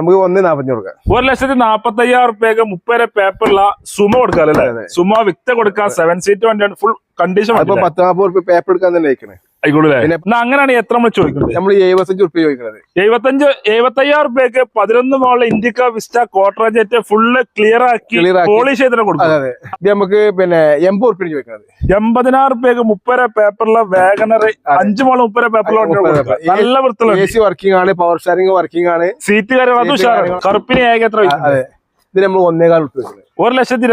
നമുക്ക് ഒന്ന് നാപ്പത്തി കൊടുക്കാം. ഒരു ലക്ഷത്തി നാപ്പത്തി അയ്യായിരം റുപ്യക്ക് മുപ്പത് പേപ്പറുള്ള സുമ കൊടുക്കാം അല്ലേ സുമ വിക്ത കൊടുക്കാം സെവൻ സീറ്റ് വണ്ടിയാണ്. ഫുൾ കണ്ടീഷൻ പത്ത് നാപ്പത് റുപ്യ പേപ്പർ എടുക്കാൻ തന്നെ അയക്കണേ ആയിക്കോളൂ അങ്ങനെയാണ് എത്ര നമ്മൾ ചോദിക്കുന്നത്? നമ്മൾ എഴുപത്തഞ്ച് റുപ്യ ചോദിക്കുന്നത് എഴുപത്തഞ്ച് എഴുപത്തയ്യായിരം റുപ്യക്ക് പതിനൊന്ന് മോളിൽ ഇന്ത്യക്ക വിസ്റ്റ കോട്ടറജറ്റ് ഫുള്ള് ക്ലിയർ ആക്കി. പോളിഷ് ചെയ്തിട്ട് കൊടുക്കും. ഇത് നമുക്ക് പിന്നെ എൺപത് റുപ്യ ചോദിക്കുന്നത് എൺപതിനായിരം റുപ്യക്ക് മുപ്പര പേപ്പറിലെ വാഗണർ അഞ്ച് മോൾ മുപ്പര പേപ്പറിലെ. നല്ല വൃത്തിയുള്ള വർക്കിംഗ് ആണ് പവർ ഷെയറിംഗ് വർക്കിംഗ് ആണ്. സീറ്റ് കാര്യങ്ങൾ അതും കറുപ്പിന് ഏക എത്ര അതെ. ഇത് നമ്മൾ ഒന്നേകാൽ റുപ്യ വെക്കുന്നത് ഒരു ലക്ഷത്തി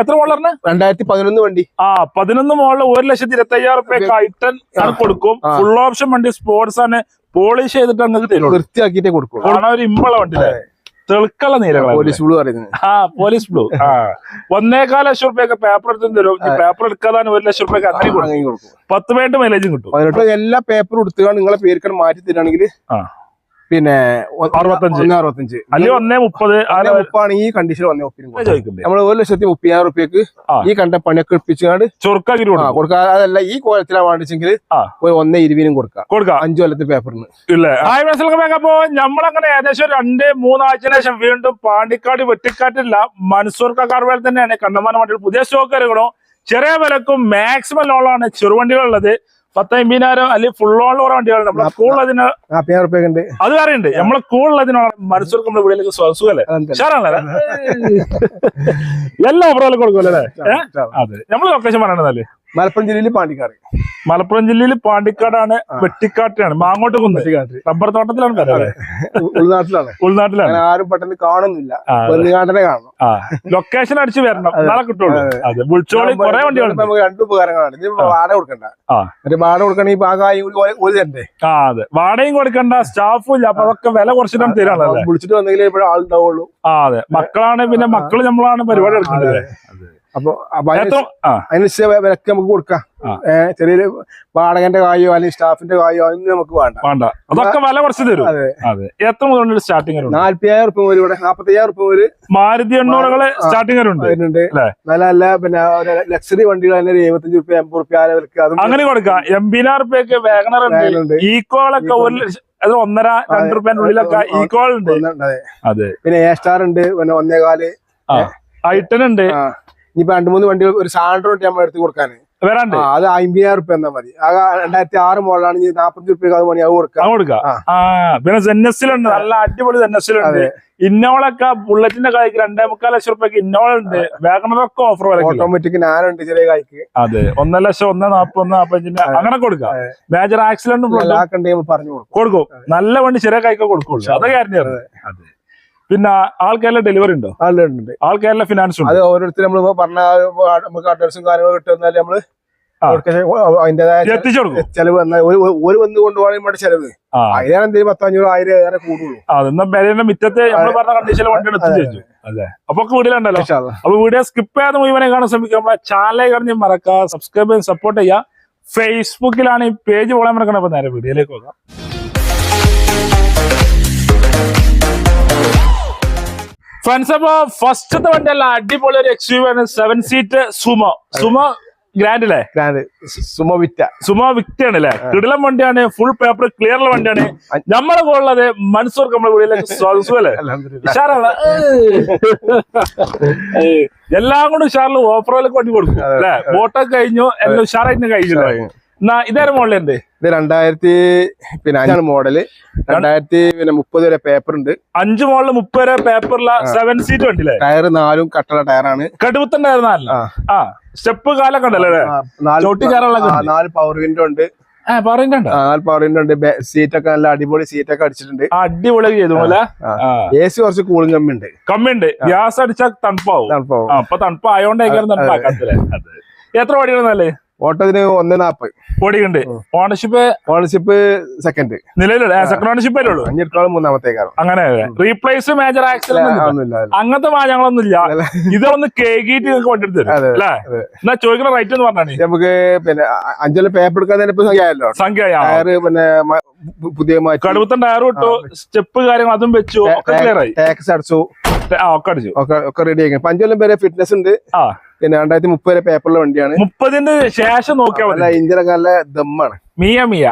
എത്ര മോളറിന് രണ്ടായിരത്തി പതിനൊന്ന് വണ്ടി. ആ പതിനൊന്ന് മോളിൽ ഒരു ലക്ഷത്തി ഇരുപത്തി അയ്യായിരം റുപ്യക്ക് ഐട്ടൻ കൊടുക്കും. ഫുൾ ഓപ്ഷൻ വണ്ടി സ്പോർട്സ് ആണ്. പോളിഷ് ചെയ്തിട്ട് നിങ്ങൾക്ക് തരും വൃത്തിയാക്കിയിട്ടേ കൊടുക്കും ഒരു ഇമ്പള വണ്ടി തെളുക്കുള്ള നീലകളാണ് പോലീസ് ബ്ലൂ പറയുന്നത്. ആ പോലീസ് ബ്ലൂ ആ. ഒന്നേകാൽ ലക്ഷം റുപ്യൊക്കെ പേപ്പർ എടുത്തും തരും. പേപ്പർ എടുക്കാതെ ഒരു ലക്ഷം റുപ്യൊക്കെ അങ്ങനെ കൊടുക്കും. പത്ത് പേരുടെ മൈലേജും കിട്ടും. എല്ലാ പേപ്പറും എടുത്തുകൊണ്ട് നിങ്ങളെ പേർക്കാണ് മാറ്റി തരാണെങ്കിൽ പിന്നെ അറുപത്തഞ്ച്. അറുപത്തഞ്ച്. അല്ലെങ്കിൽ ഒന്നേ മുപ്പത് മുപ്പാണ് ഈ കണ്ടീഷൻ വന്ന ഒപ്പിനും നമ്മൾ ഒരു ലക്ഷത്തി മുപ്പതിനായിരം റുപ്യക്ക് ഈ കണ്ട പണിയൊക്കെ എടുപ്പിച്ചുകൊണ്ട് ചുരുക്കാക്കി ആ കൊടുക്കുക അതല്ല ഈ കോലത്തിലാ വേണ്ടിച്ചെങ്കിൽ. ഒരു ഒന്നേ ഇരുപതിനും കൊടുക്കാം. കൊടുക്കാം. അഞ്ചു കൊല്ലത്തെ പേപ്പറിന് അപ്പോ നമ്മളങ്ങനെ ഏകദേശം രണ്ട് മൂന്നാഴ്ച ശേഷം വീണ്ടും പാണ്ടിക്കാട് വെട്ടിക്കാട്ടില്ല മൻസൂർ കാർവേൽ തന്നെയാണ് കണ്ണമാന പുതിയ സ്റ്റോക്ക് ഇറങ്ങണോ ചെറിയ വിലക്കും മാക്സിമം ലോളാണ് ചെറുവണ്ടികളുള്ളത്. പത്തമ്പതിനായിരം അല്ലെങ്കിൽ ഫുൾ ഓൺ ഓരോ വണ്ടികളുണ്ട് നമ്മളെ റുപ്യ ഉണ്ട് അത് വേറെ ഉണ്ട് നമ്മളെ കൂടുതലതിനാണ് മൻസൂർ നമ്മുടെ വീട്ടിലേക്ക് സുഖല്ലേ? ഷാറാണല്ലേ എല്ലാം ഓഫറുകളും കൊടുക്കുമല്ലേ? അതെ. നമ്മൾ ലൊക്കേഷൻ പറയണതല്ലേ? മലപ്പുറം ജില്ലയിൽ പാണ്ടിക്കാട്. മലപ്പുറം ജില്ലയിൽ പാണ്ടിക്കാടാണ് വെട്ടിക്കാട്ടാണ് മാങ്ങോട്ട് കുന്ന്. റബ്ബർ തോട്ടത്തിലാണ് ഉൾനാട്ടിലാണ്. ഉൾനാട്ടിലാണ്. ആരും പെട്ടെന്ന് കാണുന്നില്ല. അതെ. കാണണം. ലൊക്കേഷൻ അടിച്ച് വരണം. നാളെ കിട്ടുള്ളൂ. അതെ. വിളിച്ചോളി കുറെ വണ്ടികളുണ്ട് നമുക്ക് രണ്ട് ഉപകാരങ്ങളാണ്. ഇത് വാട കൊടുക്കണ്ട. മറ്റേ വാട കൊടുക്കണമെങ്കിൽ ഇപ്പൊ ആ കായ് ഒരു തരണ്ടേ? ആ അതെ. വാടകയും കൊടുക്കണ്ട സ്റ്റാഫും ഇല്ല. അപ്പൊ അതൊക്കെ വില കുറച്ചിട്ട് തരാണല്ലേ വിളിച്ചിട്ട് വന്നെങ്കിൽ ഇപ്പോഴും ആളുണ്ടാവുള്ളൂ. ആ അതെ. മക്കളാണ് പിന്നെ മക്കൾ നമ്മളാണ് പരിപാടി എടുക്കേണ്ടത് അപ്പൊ അതിനനുസരിച്ച് വിലക്ക് നമുക്ക് കൊടുക്കാം. ചെറിയൊരു വാടകന്റെ കായോ അല്ലെങ്കിൽ സ്റ്റാഫിന്റെ കായോ അതൊന്നും നമുക്ക് വേണ്ട. വേണ്ട. അതൊക്കെ വില കുറച്ച് തരും. അതെ. എത്ര മുതൽ സ്റ്റാർട്ടിംഗ് നാല്പതിനായിരം ഉറപ്പ് മുതൽ ഇവിടെ. നാപ്പത്തയ്യായിരം ഉറപ്പ് മുതൽ മാരുതി എണ്ണൂറുകൾ. സ്റ്റാർട്ടിംഗ് വരുന്നുണ്ട്. അല്ലേ? നല്ല നല്ല പിന്നെ ലക്ഷറി വണ്ടികൾ തന്നെ ഒരു എഴുപത്തഞ്ച് റുപ്യ എൺപത് റുപ്യ ആ വിലക്ക് അതും അങ്ങനെ കൊടുക്കാം. എൺപതിനായിരം റുപ്യക്ക് വാഗണർ. ഈക്കോളൊക്കെ ഒരു അത് ഒന്നര രണ്ട് റുപ്യന്റെ ഉള്ളിലൊക്കെ. ഈക്കോൾ ഉണ്ട്. അതെ. പിന്നെ എ സ്റ്റാർ ഉണ്ട്. പിന്നെ ഒന്നേകാൽ. ഐട്ടൻ ഉണ്ട്. ഇനിയിപ്പോ രണ്ട് മൂന്ന് വണ്ടികൾ ഒരു സാൻഡ്രോ വണ്ടി നമ്മൾ എടുത്ത് കൊടുക്കാൻ. വരാണ്ട്. അത് അമ്പതിനായിരം റുപ്യ എന്നാ മതി. ആ രണ്ടായിരത്തി ആറ് മോഡലാണ് നാപ്പത്തി റുപ്യ അത് മണി അത് കൊടുക്കാം പിന്നെ സെന്നസിലുണ്ട് നല്ല അടിപൊളി സെന്നസിലുണ്ട് ഇന്നോളൊക്കെ ബുള്ളറ്റിന്റെ കായ്ക്ക് രണ്ടേ മുക്കാൽ ലക്ഷം റുപ്യക്ക് ഇന്നോള ഉണ്ട് വാഗണറൊക്കെ ഓഫർ ഓട്ടോമാറ്റിക് നാനുണ്ട് ചെറിയ കായ്ക്ക് അതെ. ഒന്നര ലക്ഷം ഒന്ന് നാപ്പത് ഒന്ന് നാപ്പഞ്ചിന്റെ അങ്ങനെ കൊടുക്കാം മേജർ ആക്സിഡന്റ് പറഞ്ഞു കൊടുക്കും. കൊടുക്കും. നല്ല വണ്ടി ചെറിയ കൈക്ക് കൊടുക്കുള്ളൂ. അതൊക്കെ അറിഞ്ഞത് അതെ. പിന്നെ ആൾക്കാരിലെ ഡെലിവറി ഉണ്ടോ? ആളുണ്ട് ആൾക്കാരിലെ ഫിനാൻസ് ഉണ്ട്? അത് ഓരോരുത്തർ നമ്മൾ പറഞ്ഞ നമുക്ക് അഡ്രസ്സും കാര്യങ്ങളും കിട്ടുന്നാൽ നമ്മൾ ചെലവ് ഒരു ഒരു വന്ന് കൊണ്ടുപോകണമെങ്കിൽ നമ്മുടെ ചെലവ്. ആ. അതിനാണ് എന്തെങ്കിലും പത്തഞ്ഞൂറ് ആയിരം ഏറെ കൂടുള്ളൂ. അതെന്നാ പേരുടെ മിറ്റത്ത് നമ്മൾ പറഞ്ഞ കണ്ടീഷനിൽ വണ്ടി എടുത്തു അതെ, അപ്പൊ. അപ്പൊ വീഡിയോ സ്കിപ്പ് ചെയ്യാതെ മുഴുവനെ കാണാൻ ശ്രമിക്കുക. നമ്മളെ ചാനൽ കഴിഞ്ഞ് മറക്കുക സബ്സ്ക്രൈബ് ചെയ്ത് സപ്പോർട്ട് ചെയ്യുക. ഫേസ്ബുക്കിലാണ് ഈ പേജ് പോകാൻ മറക്കണം അപ്പൊ നേരെ വീഡിയോയിലേക്ക് പോകാം. ഫ്രണ്ട്സ് അപ്പൊ ഫസ്റ്റത്തെ വണ്ടി അല്ല അടിപൊളി ഒരു എക്സ് ആണ് seven seat Sumo Sumo Grand അല്ലേ? ഗ്രാൻഡ് സുമോ വിറ്റ സുമോ വിക്റ്റാണ് അല്ലേ? കിടിലം വണ്ടിയാണ് ഫുൾ പേപ്പർ ക്ലിയർ ഉള്ള വണ്ടിയാണ്. നമ്മളെ പോലുള്ളത് മൻസൂർ നമ്മളെ കൂടിയിലേക്ക് സ്വാഗതം. അല്ലേ. ഉഷാറാണ്. എല്ലാം കൂടെ ഉഷാറിൽ ഓഫറുകളൊക്കെ വണ്ടി കൊടുക്കും. അല്ലെ? ബോട്ടൊക്കെ കഴിഞ്ഞു എല്ലാം ഉഷാറായിട്ട് കഴിഞ്ഞു മോഡൽ മോളിലുണ്ട് ഇത് രണ്ടായിരത്തി പിന്നെ അഞ്ചാണ് മോഡൽ രണ്ടായിരത്തി പിന്നെ മുപ്പത് വരെ പേപ്പർ ഉണ്ട് അഞ്ച് മോഡൽ മുപ്പത് വരെ പേപ്പറില സെവൻ സീറ്റ് വണ്ടിയില്ലേ? ടയർ നാലും കട്ടള ടയറാണ്. കടുപ്പത്തുണ്ടായിരുന്നല്ല ആ. ആ സ്റ്റെപ്പ് കാലൊക്കെ ഉണ്ടല്ലേ നാല് ഉണ്ട്. പവർ വിൻഡോ ഉണ്ട്. നാല് പവർ വിൻഡോ ഉണ്ട്. സീറ്റൊക്കെ നല്ല അടിപൊളി സീറ്റൊക്കെ അടിച്ചിട്ടുണ്ട്. അടിപൊളി ചെയ്തു. എ സി കുറച്ച് കൂളിംഗ് കമ്മി ഉണ്ട്. കമ്മി ഉണ്ട് ഗ്യാസ് അടിച്ചാൽ തണുപ്പാവും. തണുപ്പാവും. അപ്പൊ തണുപ്പായോണ്ടായിരിക്കും തണുപ്പാക്കാത്തല്ലേ? എത്ര എത്ര വടിയാണെന്നല്ലേ ഓട്ടോത്തിന് ഒന്ന് നാപ്പത്. ഓടിയുണ്ട് ഓണർഷിപ്പ് ഓണർഷിപ്പ് സെക്കൻഡ് നിലവിലുള്ള സെക്കൻഡ് ഓണർഷിപ്പ് ഉള്ളൂ. അഞ്ഞെടുക്കാളും മൂന്നാമത്തേക്കാണ് അങ്ങനെ റീപ്ലേസ് മേജർ ആക്സിഡന്റ് അങ്ങനത്തെ വാചകങ്ങളൊന്നും ഇല്ല ഇതൊന്ന് കേക്കിട്ട് നിങ്ങൾക്ക് വണ്ടിയെടുത്ത് തരും അല്ലേ? എന്നാ ചോദിക്കുന്ന റൈറ്റ് എന്ന് പറഞ്ഞാണ് നമുക്ക് പിന്നെ അഞ്ചല്ല പേപ്പർ എടുക്കാൻ തന്നെ ഇപ്പൊ സംഖ്യ ടയർ പിന്നെ പുതിയ കടുവത്തൻ ടയർ ഇട്ടു സ്റ്റെപ്പ് കാര്യങ്ങൾ അതും വെച്ചു ഒക്കെ ക്ലിയർ ആയി. ടാക്സ് അടച്ചു. ഒക്കെ അടിച്ചു. ഒക്കെ റെഡി ആക്കി അഞ്ചൊല്ലം പേരെ ഫിറ്റ്നസ് ഉണ്ട്. ആ. പിന്നെ രണ്ടായിരത്തി മുപ്പത് വരെ പേപ്പറിലെ വണ്ടിയാണ്. മുപ്പതിന്റെ ശേഷം നോക്കിയാൽ മതി. ഇഞ്ചിനൊക്കെ നല്ല ദമ്മാണ്. മിയ മിയ.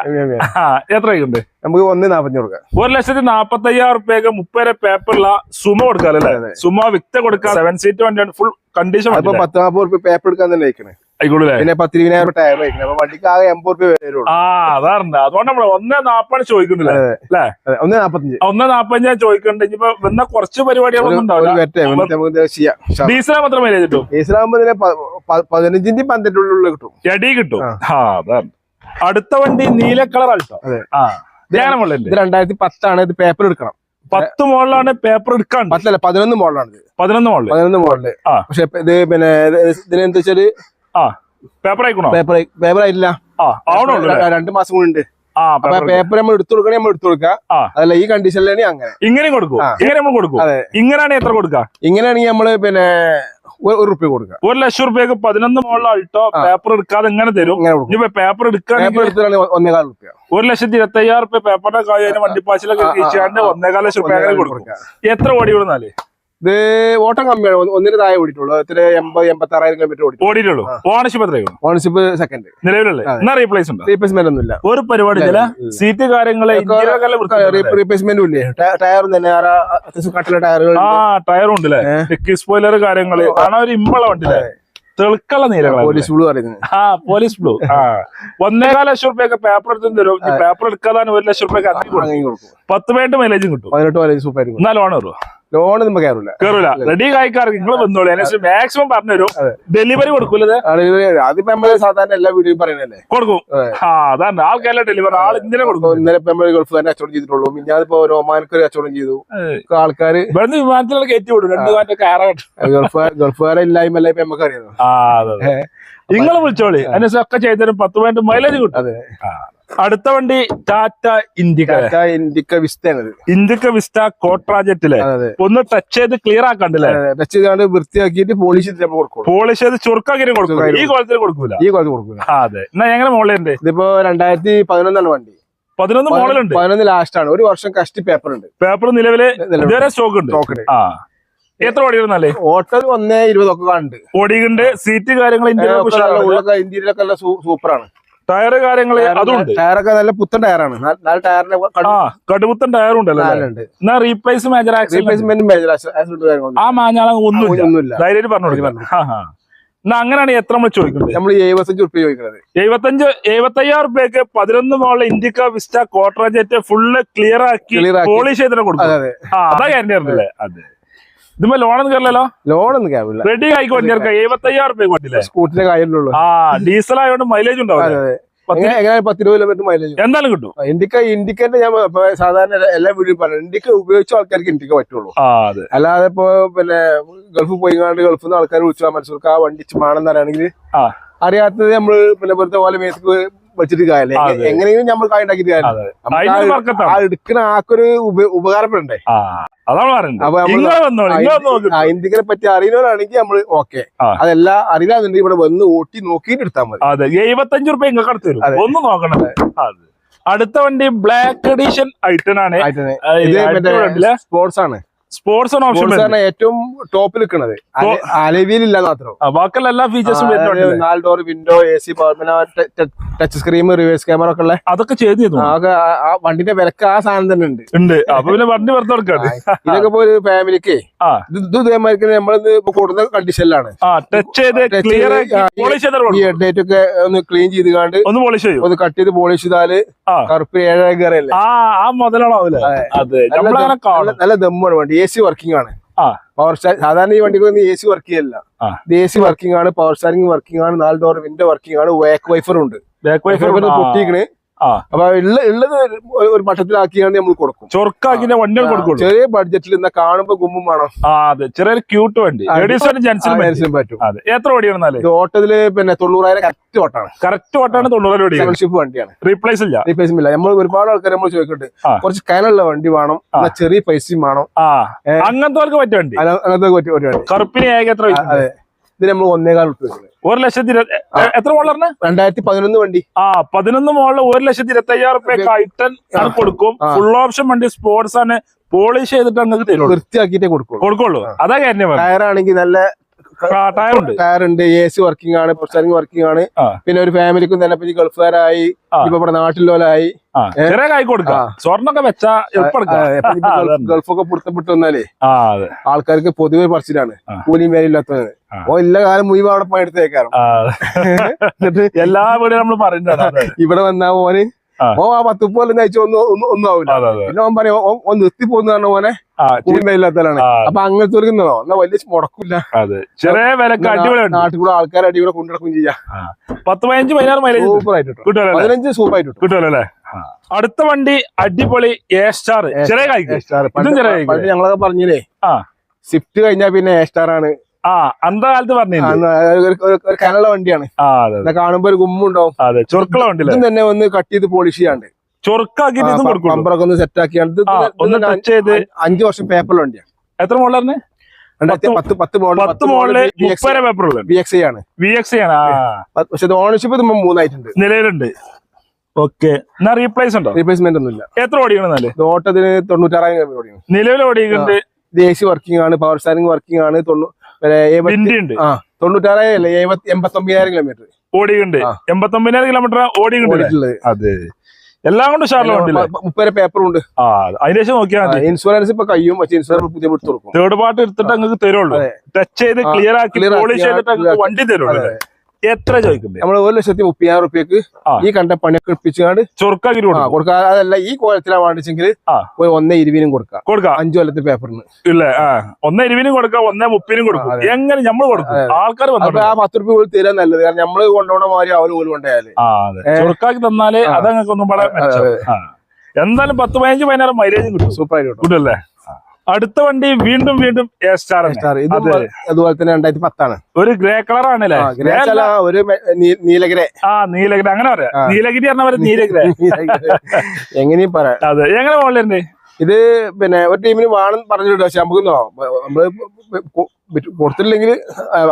എത്രയുണ്ട് നമുക്ക് ഒന്ന് നാപ്പത്തഞ്ച് കൊടുക്കാം ഒരു ലക്ഷത്തി നാപ്പത്തി അയ്യായിരം റുപ്യക്ക് മുപ്പത് പേപ്പറുള്ള സുമ കൊടുക്കാം അല്ലേ. സുമ വിക്ത കൊടുക്കാം സെവൻ സീറ്റ് വണ്ടിയാണ് ഫുൾ കണ്ടീഷൻ പത്ത് നാപ്പത് റുപ്യ പേപ്പർ എടുക്കാൻ തന്നെ ആയിക്കോളൂ പിന്നെ പത്ത് ഇരുപതിനായിരം രൂപ ടയർ വയ്ക്കണേ അപ്പൊ വണ്ടിക്ക് ആകെ എൺപത് രൂപ വരുള്ളൂ. ആ അതാണ് അതുകൊണ്ട് നമ്മൾ ഒന്നേ നാപ്പാണ് ചോദിക്കുന്നില്ല? അതെ. അല്ലേ? അതെ, ഒന്ന് നാപ്പത്തഞ്ച്. ഒന്നേ നാപ്പഞ്ചാ ചോദിക്കുന്നുണ്ട്. ഇനിയിപ്പോ വന്ന കുറച്ച് പരിപാടികളൊന്നും ഒരു ഉണ്ടാവില്ല. വരട്ടെ എന്നിട്ട് നമുക്ക് ഇത് ചെയ്യാം. ഡീസൽ മാത്രം മൈലേജ് കിട്ടും ഇതിന് പന്ത്രണ്ടിനുള്ളിൽ കിട്ടും. എടി കിട്ടും. ആ. അതാണ്. അടുത്ത വണ്ടി നീല കളർ ആൾട്ടോ. ആ ഇത് രണ്ടായിരത്തി പത്താണ്. ഇത് പേപ്പർ എടുക്കണം. പത്ത് മോളിലാണ് പേപ്പർ എടുക്കാൻ പത്തല്ല പതിനൊന്ന് മോഡലാണ് ഇത് പതിനൊന്ന് മോളിൽ പതിനൊന്ന് മോഡൽ. പക്ഷെ ഇത് പിന്നെ ഇതിനെന്താ വെച്ചാൽ പേപ്പർ ആയിക്കണോ? പേപ്പർ പേപ്പർ ആയില്ല രണ്ട് മാസം കൊണ്ട്. പേപ്പർ നമ്മൾ എടുത്തു കൊടുക്കണേ നമ്മൾ എടുത്തു കൊടുക്കാം അതല്ല ഈ കണ്ടീഷനിലാണ് അങ്ങനെ. ഇങ്ങനെ കൊടുക്കും. ഇങ്ങനെ നമ്മൾ കൊടുക്കും. അതെ. എത്ര കൊടുക്കാം? ഇങ്ങനെയാണെങ്കിൽ നമ്മൾ പിന്നെ ഒരു റുപ്യ കൊടുക്കാം ഒരു ലക്ഷം റുപ്യക്ക് പതിനൊന്ന് മുകളിൽ അൾട്ടോ പേപ്പർ എടുക്കാതെ ഇങ്ങനെ തരും. ഇനിയിപ്പോ പേപ്പർ പേപ്പർ ഒന്നേകാൽ റുപ്യ. ഒരു ലക്ഷത്തി ഇരുപത്തി അയ്യായിരം റുപ്യ പേപ്പറിന്റെ കാര്യം വണ്ടിപ്പാച്ചിലൊക്കെ. ഒന്നേകാൽ ലക്ഷം റുപ്യ അങ്ങനെ കൊടുക്കും. എത്ര ഓടി വിടുന്നാൽ? ഇത് ഓട്ടം കമ്മിയാണ്. ഒന്ന് ഒന്നിന് താഴെ ഓടിയിട്ടുള്ളൂ. എത്ര എൺപത് എൺപത്തി ആറായിരം കിലോമീറ്റർ ഓടിക്കും ഓടിയിട്ടുള്ളൂ ഓണർഷിപ്പ് എത്രയോ? ഓണർഷിപ്പ് സെക്കൻഡ് നിലവിലുള്ള റീപ്ലേസ് ഉണ്ടോ? റീപ്ലേസ്മെന്റ് ഒന്നുമില്ല. ഒരു പരിപാടി സീറ്റ് കാര്യങ്ങളെ? റീപ്ലേസ്മെന്റും ഇല്ലേ? ടയറും തന്നെ. അത്യാവശ്യം കട്ടിലെ ടയറുകൾ ആ ടയറും ഉണ്ട് അല്ലേ ഏ. സ്പോയിലർ കാര്യങ്ങൾ. കാരണം ഒരു ഇമ്പള വണ്ടി അല്ലേ തെളുക്കള നീലകളാണ് പോലീസ് ബ്ലൂ പറയുന്നത്. ആ പോലീസ് ബ്ലൂ ആ. ഒന്നേകാല ലക്ഷം റുപ്യൊക്കെ പേപ്പർ എടുത്തും തരും പേപ്പർ എടുക്കാതാണ് ഒരു ലക്ഷം റുപ്യൊക്കെ പത്ത് പേന്റ് മൈലേജും കിട്ടും. പതിനെട്ട് മൈലേജ് സൂപ്പർ ആയിരിക്കും. എന്നാ ലോൺ നമുക്ക് കയറില്ല റെഡി നിങ്ങൾ വന്നോളൂ. മാക്സിമം പറഞ്ഞുതരും. ഡെലിവറി കൊടുക്കൂലത് അതിപ്പോ നമ്മൾ സാധാരണ എല്ലാ വീഡിയോയും പറയണല്ലേ കൊടുക്കും. അതെ. ആ അതാണ്. ആൾക്കല്ല ഡെലിവറി ആൾ ഇങ്ങനെ ഇപ്പൊ കൊടുക്കും ഇന്നലെ ഇപ്പൊ നമ്മൾ ഗൾഫ് തന്നെ കച്ചവടം ചെയ്തിട്ടുള്ളൂ. ഒമാനക്ക് ഒരു കച്ചവടം ചെയ്തു. ഇവിടുന്ന് വിമാനത്തിലൊക്കെ കയറ്റി വിടും. രണ്ട് മാറ്റം ഗൾഫുകാരെ ഇല്ലായ്മല്ല ഇപ്പൊ നമുക്ക് അറിയാം ആ അതെ നിങ്ങൾ വിളിച്ചോളി. അതിനെ ഒക്കെ ചെയ്തൊരു പത്ത് പോയിന്റ് മൈലേജ് കിട്ടും. അതെ. അടുത്ത വണ്ടി ടാറ്റ ഇൻഡിക്ക ഇൻഡിക്ക വിസ്തയാണിത് ഇൻഡിക്ക വിസ്റ്റ കോട്രാജറ്റിലെ ഒന്ന് ടച്ച് ചെയ്ത് ക്ലിയർ ആക്കണ്ടല്ലേ? ടച്ച് ചെയ്താണ്ട് വൃത്തിയാക്കിയിട്ട് പോളിഷ് കൊടുക്കുള്ളൂ പോളിഷ് ചെയ്ത് ചുരുക്കാക്കി കൊടുക്കും. ഈ കുളത്തിൽ കൊടുക്കൂല? ഈ കുളത്തിൽ കൊടുക്കൂല. അതെ. എന്നാ എങ്ങനെ മോളിലുണ്ട് ഇതിപ്പോ രണ്ടായിരത്തി പതിനൊന്നാണ് വണ്ടി. പതിനൊന്ന് മോഡലുണ്ട് പതിനൊന്ന് ലാസ്റ്റ് ആണ്. ഒരു വർഷം കഷ്ടി പേപ്പർ ഉണ്ട്. പേപ്പർ നിലവിൽ ഇതുവരെ സ്റ്റോക്ക് ഉണ്ട്. സ്റ്റോക്ക് ആ. എത്ര ഓടിയിരുന്നാലേ ഓട്ടോ ഒന്നേ ഇരുപതൊക്കെ കാണുണ്ട് ഓടിയുണ്ട് സീറ്റ് കാര്യങ്ങൾ ഇന്ത്യയിലൊക്കെ ഇന്ത്യയിലൊക്കെ സൂപ്പറാണ് ടയർ കാര്യങ്ങൾ അതുണ്ട് ടയറൊക്കെ നല്ല പുത്തൻ ടയറാണ്. ആ കടുപ്പുത്തൻ ടയർ ഉണ്ടല്ലോ? അല്ലേ? നാലുണ്ട്. എന്നാ replace major accident replacement major accident കാര്യങ്ങളൊന്നും ആ മാഞ്ഞാളം ഒന്നുമില്ല. ഒന്നുമില്ല. ധൈര്യം പറഞ്ഞു ആ, ആ. എന്നാ അങ്ങനെയാണ് എത്ര നമ്മൾ ചോദിക്കുന്നത്? നമ്മൾ എഴുപത്തഞ്ച് റുപ്യ ചോദിക്കുന്നത് എഴുപത്തഞ്ച് എഴുപത്തയ്യായിരം റുപ്യക്ക് പതിനൊന്ന് മോളിൽ ഇന്ത്യക്ക വിസ്റ്റ ജെറ്റ് ഫുള്ള് ക്ലിയർ ആക്കി പോളിഷ് ചെയ്തിട്ട് കൊടുക്കും. അതെ കാര്യം അതെ. ഇതുമ്പോ ലോണൊന്നും കയറില്ലല്ലോ ലോണൊന്നും കേറില്ല റെഡി ആയിക്കോട്ടെ കൊണ്ടില്ലേ? സ്കൂട്ടിന്റെ കാര്യമുള്ളൂ ആ ഡീസൽ ആയതുകൊണ്ട് മൈലേജ് ഉണ്ടാവും പത്തിരുപത് കിലോമീറ്റർ എന്തായാലും കിട്ടും. ഇന്ത്യക്ക ഇന്ത്യക്കന്റെ ഞാൻ സാധാരണ എല്ലാ വീഡിയോ പറഞ്ഞു ഇൻഡിക്ക ഉപയോഗിച്ച ആൾക്കാർക്ക് ഇൻഡിക്ക പറ്റുള്ളൂ. അല്ലാതെ ഇപ്പൊ പിന്നെ ഗൾഫ് പോയി കണ്ട് ഗൾഫിൽ നിന്ന് ആൾക്കാർ വിളിച്ചാൽ മനസ്സിലാക്കുക ആ വണ്ടി മാണെന്ന് അറിയണമെങ്കിൽ ആ. അറിയാത്തത് നമ്മൾ പിന്നെ വെറുതെ പോലെ മേത്തേക്ക് വെച്ചിട്ട് കാര്യമില്ല. എങ്ങനെയും നമ്മൾ കായ് ഉണ്ടാക്കിയിട്ട് കാര്യമില്ല. അതെ. ആ- എടുക്കുന്ന ആക്കൊരു ഉപ- ഉപകാരപ്പെടണ്ടേ? അപ്പൊ ഇന്ത്യനെ പറ്റി അറിയുന്നവരാണെങ്കിൽ നമ്മൾ ഓക്കെ. അതല്ല അറിയില്ലാന്നുണ്ടെങ്കിൽ ഇവിടെ വന്ന് ഓട്ടി നോക്കിയിട്ട് എടുത്താൽ മതി. എഴുപത്തഞ്ച് റുപ്യ തരും. അതെ. ഒന്നും നോക്കണം. അടുത്ത വണ്ടി ബ്ലാക്ക് എഡീഷൻ ഐറ്റൺ ആണ് സ്പോർട്സ് തന്നെ. സ്പോർട്സ് ആണ് ഓപ്ഷൻ ആണ് ഏറ്റവും ടോപ്പിൽ നിൽക്കുന്നത്. അലവിയിൽ ഇല്ല മാത്രം. ബാക്കിയുള്ള എല്ലാ ഫീച്ചേഴ്സും നാല് door window A C touch screen reverse camera ഒക്കെ ഉള്ള അതൊക്കെ ചെയ്ത് വണ്ടിന്റെ വിലക്ക് ആ സാധനം തന്നെ ഉണ്ട്. ഉണ്ട്. അപ്പൊ പിന്നെ വണ്ടി വെറുതെ ഇതൊക്കെ ഇപ്പൊ ഒരു ഫാമിലിക്ക് ഇത് ഇത് ഇതേമാതിരി നമ്മളിത് ഇപ്പൊ കൊടുക്കുന്ന കണ്ടീഷനിലാണ്. ഒക്കെ ഒന്ന് ക്ലീൻ ചെയ്ത് കാണ്ട് ഒന്ന് പോളിഷ് ചെയ്യും. ഒന്ന് കട്ട് ചെയ്ത് പോളിഷ് ചെയ്താൽ. കറുപ്പ് ഏഴര കയറല്ലേ ആ മുതലാണാവില്ല അതെ. നല്ല ദമ്മാണ് വണ്ടി. എ സി വർക്കിംഗ് ആണ്. പവർ സ്റ്റാർ സാധാരണ ഈ വണ്ടിക്ക് എ സി വർക്ക് ചെയ്യല്ല. ഇത് എ സി വർക്കിംഗ് ആണ് പവർ സ്റ്റാറിംഗ് വർക്കിംഗ് ആണ് നാല് ഡോർ വിൻഡോ വർക്കിംഗ് ആണ് വേക്ക് വൈഫറും ഉണ്ട്. ബാക്ക് വൈഫർ പൊട്ടിക്കണ് അപ്പൊ ഉള്ള ഉള്ളത് ഒരു- മട്ടത്തിലാക്കിയാണ് നമ്മൾ കൊടുക്കും. ചൊർക്കാക്കി വണ്ടി കൊടുക്കും ചെറിയ ബഡ്ജറ്റിൽ ഇന്ന കാണുമ്പോ ഗുമ്മും വേണം. അതെ. ചെറിയൊരു ക്യൂട്ട് വണ്ടി. ജെന്റ്സിനും പറ്റും. എത്ര ഇത് ഓട്ടത്തിൽ പിന്നെ തൊണ്ണൂറായിരം കറക്റ്റ് ഓട്ടാണ് കറക്റ്റ് ഓട്ടാണ് തൊണ്ണൂറായിരം ഷിപ്പ് വണ്ടിയാണ്. റീപ്ലേസ് ഇല്ല. റീപ്ലേസ് ഇല്ല. നമ്മൾ ഒരുപാട് ആൾക്കാർ നമ്മൾ ചോദിക്കട്ടെ കുറച്ച് കനുള്ള വണ്ടി വേണം. ചെറിയ പൈസയും വേണം. അങ്ങനത്തെ പറ്റിയ വണ്ടി? അങ്ങനത്തെ പറ്റിയ വണ്ടി. കറുപ്പിനെ എത്ര അതെ. ഇത് നമ്മൾ ഒന്നേകാൽ റുപ്യ കൊടുക്കുന്നത്. ഒരു ലക്ഷത്തി എത്ര മോളറിന് രണ്ടായിരത്തി പതിനൊന്ന് വണ്ടി. ആ പതിനൊന്ന് മോളിൽ ഒരു ലക്ഷത്തി ഇരുപത്തി അയ്യായിരം റുപ്യ ഐട്ടൻ കൊടുക്കും. ഫുൾ ഓപ്ഷൻ വണ്ടി സ്പോർട്സ് ആണ്. പോളിഷ് ചെയ്തിട്ട് അങ്ങക്ക് തരുള്ളൂ. വൃത്തിയാക്കിയിട്ടേ കൊടുക്കുള്ളൂ. കൊടുക്കുള്ളൂ. അതാ കാര്യം ടയർ ടയറാണെങ്കിൽ നല്ല ഉണ്ട് എ സി വർക്കിംഗ് ആണ് പ്രൊസറിംഗ് വർക്കിംഗ് ആണ്. പിന്നെ ഒരു ഫാമിലിക്കും തന്നെ ഇപ്പൊ ഗൾഫുകാരായി. ഇപ്പൊ ഇവിടെ നാട്ടിലോലായി. സ്വർണൊക്കെ വെച്ചാ. ഗൾഫൊക്കെ പൊരുത്തപ്പെട്ടു വന്നാലേ ആൾക്കാർക്ക് പൊതുവെ പറച്ചിലാണ്. ആ. കൂലിയും വേലില്ലാത്തത് ആ. ഓ എല്ലാ കാലം മുഴുവൻ അവിടെ പണിയെടുത്തേക്കാറും ആ, എന്നിട്ട് എല്ലാ വീടും നമ്മൾ പറയുന്നുണ്ട് അതെ. ഇവിടെ വന്നാ ഓന്. ഓ ആ പത്ത് പോലെ നയിച്ചു ഒന്നും ഒന്നും ഒന്നും ആവില്ല പിന്നെ ഓൻ പറയാം ഓൻ- നിർത്തി പോകുന്നതാണ് ഓനെ ആ, അപ്പൊ അങ്ങനത്തെ ഒരു നിന്നോ എന്നാ വലിയ മുടക്കില്ല. ചെറിയ വിലക്ക് അടിപൊളി നാട്ടിൽ കൂടെ ആൾക്കാരെ അടിപൊളി കൂടെ കൊണ്ടിടക്കും ചെയ്യാം. പത്ത് പതിനഞ്ച് പതിനാറ് മൈലേജ് സൂപ്പർ ആയിട്ട്? പതിനഞ്ച് സൂപ്പർ ആയിട്ട് കിട്ടും. കിട്ടുമല്ലോ അല്ലേ അടുത്ത വണ്ടി അടിപൊളി എ സ്റ്റാർ ചെറിയ ഞങ്ങളൊക്കെ പറഞ്ഞില്ലേ സ്വിഫ്റ്റ് കഴിഞ്ഞാ പിന്നെ എ സ്റ്റാർ ആണ്. ആ അന്ത കാലത്ത് ഒരു- കനള്ള വണ്ടിയാണ്. കാണുമ്പോ ഒരു ഗുമ്മുണ്ടാവും. അതെ തന്നെ ഒന്ന് കട്ട് ചെയ്ത് പോളിഷ് ചെയ്യാണ്ട്. ചൊറുക്കാക്കിട്ട് ഇതും കൊടുക്കും പമ്പറൊക്കെ ഒന്ന് സെറ്റ് ആക്കിയാണ്. ഒന്ന് ടച്ച് ചെയ്ത് അഞ്ചു വർഷം പേപ്പറിൽ വണ്ടിയാണ്. എത്ര പേപ്പർ ഇത് മൂന്നായിട്ടുണ്ട്. നിലവിലുണ്ട്. ഓക്കെ. എന്നാ റീപ്ലേസ് ഉണ്ടോ? റീപ്ലേസ്മെന്റ് ഒന്നുമില്ല. എത്ര ഓടിക്കണം എന്നാൽ? ഓട്ടത്തിന് തൊണ്ണൂറ്റാറായിരം നിലവിൽ ഓടിക്കുന്നുണ്ട് ഇത് എ സി വർക്കിംഗ് ആണ് പവർ സ്റ്റാരിംഗ് വർക്കിംഗ് ആണ് തൊണ്ണൂറ്റാറായിരം അല്ല? എൺപത്തി ഒമ്പതിനായിരം കിലോമീറ്റർ ഓടിയുണ്ട് ആ. എൺപത്തൊമ്പതിനായിരം കിലോമീറ്റർ ഓടിയുണ്ട് അതെ. എല്ലാം കൊണ്ട് ഷാർല വണ്ടിയില്ലേ? മുപ്പത് പേപ്പറും ഉണ്ട്. അതിന് ശേഷം നോക്കിയാൽ മതി. ഇൻഷുറൻസ് ഇപ്പൊ കഴിയും പക്ഷേ ഇൻഷുറൻസ് പുതിയ കൊടുക്കും. തേർഡ് പാർട്ടി എടുത്തിട്ട് അങ്ങക്ക് തരുള്ളൂ. ടച്ച് ചെയ്ത് ക്ലിയർ ആക്കി പോളിഷ് ചെയ്തിട്ട് വണ്ടി തരുള്ളൂ. എത്ര ചോദിക്കും നമ്മൾ ഒരു ലക്ഷത്തി മുപ്പതിനായിരം റുപ്യക്ക്. ഈ കണ്ട പണിയൊക്കെ എടുപ്പിച്ചാണ്ട് ചൊറുക്കാക്കി ആ കൊടുക്കും. കൊടുക്കാം അതല്ല ഈ കോലത്തിലാ വേണ്ടിച്ചെങ്കിൽ ആ. ഒരു ഒന്നേ ഇരുപതിനും കൊടുക്കാം. കൊടുക്കാം? അഞ്ചു കൊല്ലത്തെ പേപ്പറിന്. ഇല്ലേ? ഒന്നേ ഇരുപതിനും കൊടുക്കാം ഒന്നേ മുപ്പതിനും കൊടുക്കും. എങ്ങനെ നമ്മൾ കൊടുക്കും? ആൾക്കാർ ആ പത്ത് റുപ്യ പോലും തരാൻ നല്ലത്. കാരണം നമ്മൾ കൊണ്ടുപോകണ മാതിരി അവർ പോലും കൊണ്ടുപോയാൽ ചുരുക്കാക്കി തന്നാലേ അതങ്ങൾക്കൊന്നും വളരെ എന്തായാലും പത്ത് പതിനഞ്ച് പതിനാറ് മൈലേജും കിട്ടും. സൂപ്പർ ആയിട്ട് കിട്ടും. കിട്ടുമല്ലേ അടുത്ത വണ്ടി വീണ്ടും വീണ്ടും എ സ്റ്റാർ ഇത് അതുപോലെ തന്നെ രണ്ടായിരത്തി പത്താണ്. ഒരു ഗ്രേ കളർ ആണല്ലേ ഒരു നീലഗ്രേ. ആ നീലഗിരി. അങ്ങനെ പറയാം. നീലഗിരി പറഞ്ഞ പോലെ നീലഗിരി. എങ്ങനെയും പറയാം. അതെ. എങ്ങനെ മോളിലുണ്ട് ഇത് പിന്നെ ഒരു ടീമിന് വേണം പറഞ്ഞു പക്ഷെ നമുക്ക് നമ്മൾ കൊടുത്തില്ലെങ്കിൽ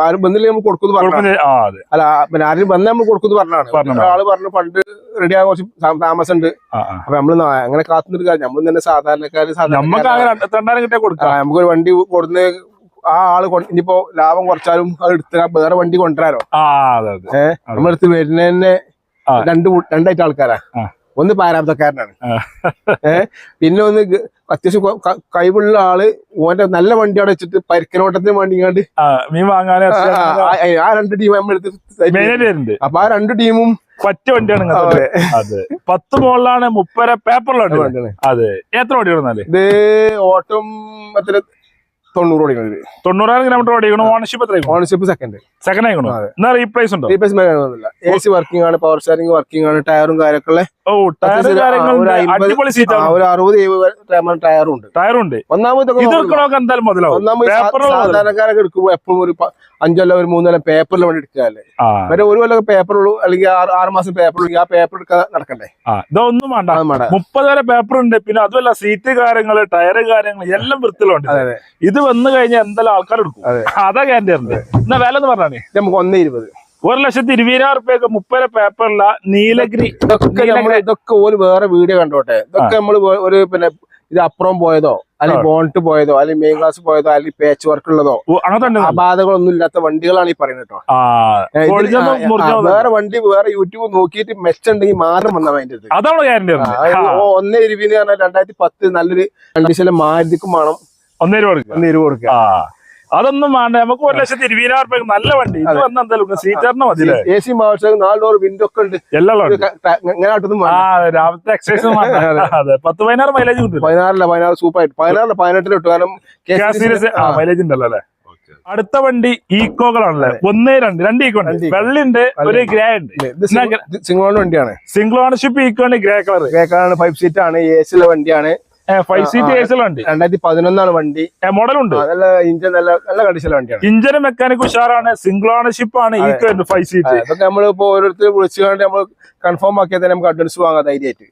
ആരും വന്നില്ലെങ്കിൽ നമ്മൾ കൊടുക്കുന്നു പറഞ്ഞു അല്ല പിന്നെ ആരും വന്നാൽ നമ്മൾ കൊടുക്കുന്നു പറഞ്ഞാണ്. ഒരാൾ പറഞ്ഞു പണ്ട് റെഡി ആകാൻ കുറച്ച് താമസം ഉണ്ട്. അപ്പൊ നമ്മൾ അങ്ങനെ കാത്തുന്നൊരു കാര്യം നമ്മൾ തന്നെ സാധാരണക്കാര് നമുക്ക് ഒരു വണ്ടി കൊടുന്ന് ആ ആൾ ഇനിയിപ്പോ ലാഭം കുറച്ചാലും അത് എടുത്ത് വേറെ വണ്ടി കൊണ്ടുവരാനോ ഏഹ് നമ്മളെടുത്ത് വരുന്നതന്നെ രണ്ട് രണ്ടായിട്ട് ആൾക്കാരാ. ഒന്ന് പാരാബ്ദക്കാരനാണ്. പിന്നെ ഒന്ന് അത്യാവശ്യം കഴിവുള്ള ആൾ ഓന്റെ നല്ല വണ്ടി അവിടെ വെച്ചിട്ട് പരിക്കനോട്ടത്തിന് വേണ്ടി കണ്ട് ആ മീൻ വാങ്ങാൻ ആ, രണ്ട് ടീം നമ്മളെടുത്ത് അപ്പൊ ആ രണ്ട് ടീമും പറ്റ വണ്ടിയാണ്. അതെ. പത്ത് മുകളിലാണ് മുപ്പര പേപ്പറിലാണ് അതെ. എത്ര വണ്ടി ഇത് ഓട്ടം എത്ര തൊണ്ണൂറ് ഓടിക്കുന്നത് തൊണ്ണൂറായിരം കിലോമീറ്റർ ഓടിക്കണം. ഓണർഷിപ്പ് എത്ര ഓണർഷിപ്പ് സെക്കൻഡ് സെക്കൻഡ് ആയിക്കണോ. അതെ. എന്നാ റീപ്ലേസ് ഉണ്ടോ? റീപ്ലേസ്മെന്റ് എ സി വർക്കിംഗ് ആണ് പവർ സ്റ്റാരിംഗ് വർക്കിംഗ് ആണ് ടയറും ഓ ഒരു- അറുപത് ടയറും ഉണ്ട്. ടയറും ഉണ്ട്. ഒന്നാമത് എന്തായാലും മുതലാവും ഒന്നാമത് സാധാരണക്കാരൊക്കെ എടുക്കുമ്പോ എപ്പോഴും ഒരു അഞ്ചല്ല ഒരു മൂന്നല്ല പേപ്പറിൽ വേണ്ടി എടുക്കാല്ലേ? വരെ ഒരു കൊല്ലം പേപ്പർ ഉള്ളൂ അല്ലെങ്കിൽ ആറ് മാസം പേപ്പർ ഉള്ളൂ ആ പേപ്പർ എടുക്കാതെ നടക്കണ്ടേ? ഇതൊന്നും വേണ്ട. മുപ്പത് വരെ പേപ്പർ ഉണ്ട്. പിന്നെ അതുമല്ല സീറ്റ് കാര്യങ്ങൾ ടയർ കാര്യങ്ങൾ എല്ലാം വൃത്തിയിലുണ്ട്. ഇത് വന്നു കഴിഞ്ഞാൽ എന്തായാലും ആൾക്കാർ എടുക്കും. അതെ. ഗ്യാരണ്ടി എന്നാ വില എന്ന് പറഞ്ഞാണേ ഇത് നമുക്ക് ഒന്നേ ഇരുപത്. ഒരു ലക്ഷത്തി ഇരുപതിനായിരം റുപ്യൊക്കെ മുപ്പത് പേപ്പറില നീലഗിരി ഇതൊക്കെ നമ്മൾ ഇതൊക്കെ ഒരു വേറെ വീഡിയോ കണ്ടോട്ടെ? ഇതൊക്കെ നമ്മൾ ഒരു പിന്നെ ഇത് അപ്പുറം പോയതോ? അല്ലെങ്കിൽ ബോണ്ട് പോയതോ? അല്ലെങ്കിൽ മെയിൻ ക്ലാസ് പോയതോ? അല്ലെങ്കിൽ പേച്ച് വർക്ക് ഉള്ളതോ? അപാധകളൊന്നും ഇല്ലാത്ത വണ്ടികളാണ് ഈ പറയുന്നത് കേട്ടോ. വേറെ വണ്ടി വേറെ യൂട്യൂബ് നോക്കിയിട്ട് മെച്ചുണ്ടെങ്കിൽ മാത്രം വന്നാൽ അതിന്റെ ഒന്നേ ഇരുപതിന് പറഞ്ഞാൽ രണ്ടായിരത്തി പത്ത് നല്ലൊരു കണ്ടീഷനിലെ മാരുതിക്കും വേണം. ഒന്നേ രൂപ കൊടുക്കുക. ഒന്ന് ഇരുപത് കൊടുക്കുക. ആ. അതൊന്നും വേണ്ട. നമുക്ക് ഒരു ലക്ഷത്തി ഇരുപതിനായിരം റുപ്യ നല്ല വണ്ടി. ഇത് വന്ന എന്തായാലും സീറ്ററിന് മതി എ സി നാല് ഡോർ വിൻഡോ ഒക്കെ ഉണ്ട്. എല്ലാം രാവിലത്തെ എക്സസൈസ് അതെ. പത്ത് പതിനാറ് മൈലേജ് കിട്ടും. പതിനാറില്ല പതിനാറ് സൂപ്പർ ആയിട്ട്. പതിനാറില്ല പതിനെട്ടിൽ ഇട്ടു കാരണം മൈലേജ് ഉണ്ടല്ലോ അല്ലേ? അടുത്ത വണ്ടി ഈക്കോകളാണല്ലേ ഒന്ന് രണ്ട്. രണ്ട് ഈക്കോ ഉണ്ട്. വെള്ളിണ്ട് ഒരു ഗ്രേ ഉണ്ട്. സിംഗിൾ- വണ്ടിയാണ്. സിംഗിൾ ഓണർഷിപ്പ് ഈക്കോ ഉണ്ട് ഗ്രേ കളർ ഗ്രേ കേക്കാണ് ഫൈവ് സീറ്റ് ആണ് എ സിയിലെ വണ്ടിയാണ്. ഫൈവ് സീറ്റ് രണ്ടായിരത്തി പതിനൊന്നാണ് വണ്ടി? മോഡലുണ്ട്? ഉണ്ട് നല്ല ഇഞ്ചൻ നല്ല നല്ല കണ്ടീഷൻ വണ്ടിയാണ്. ഇഞ്ചിന് മെക്കാനിക് ഉഷാറാണ് സിംഗിൾ ഓണർഷിപ്പ് ആണ് ഉണ്ട് ഫൈവ് സീറ്റ് അതൊക്കെ നമ്മളിപ്പോ ഓരോരുത്തർ വിളിച്ചുകൊണ്ട് നമ്മൾ കൺഫേം ആക്കിയാൽ തന്നെ നമുക്ക് അഡ്വാൻസ് വാങ്ങാം ധൈര്യമായിട്ട്.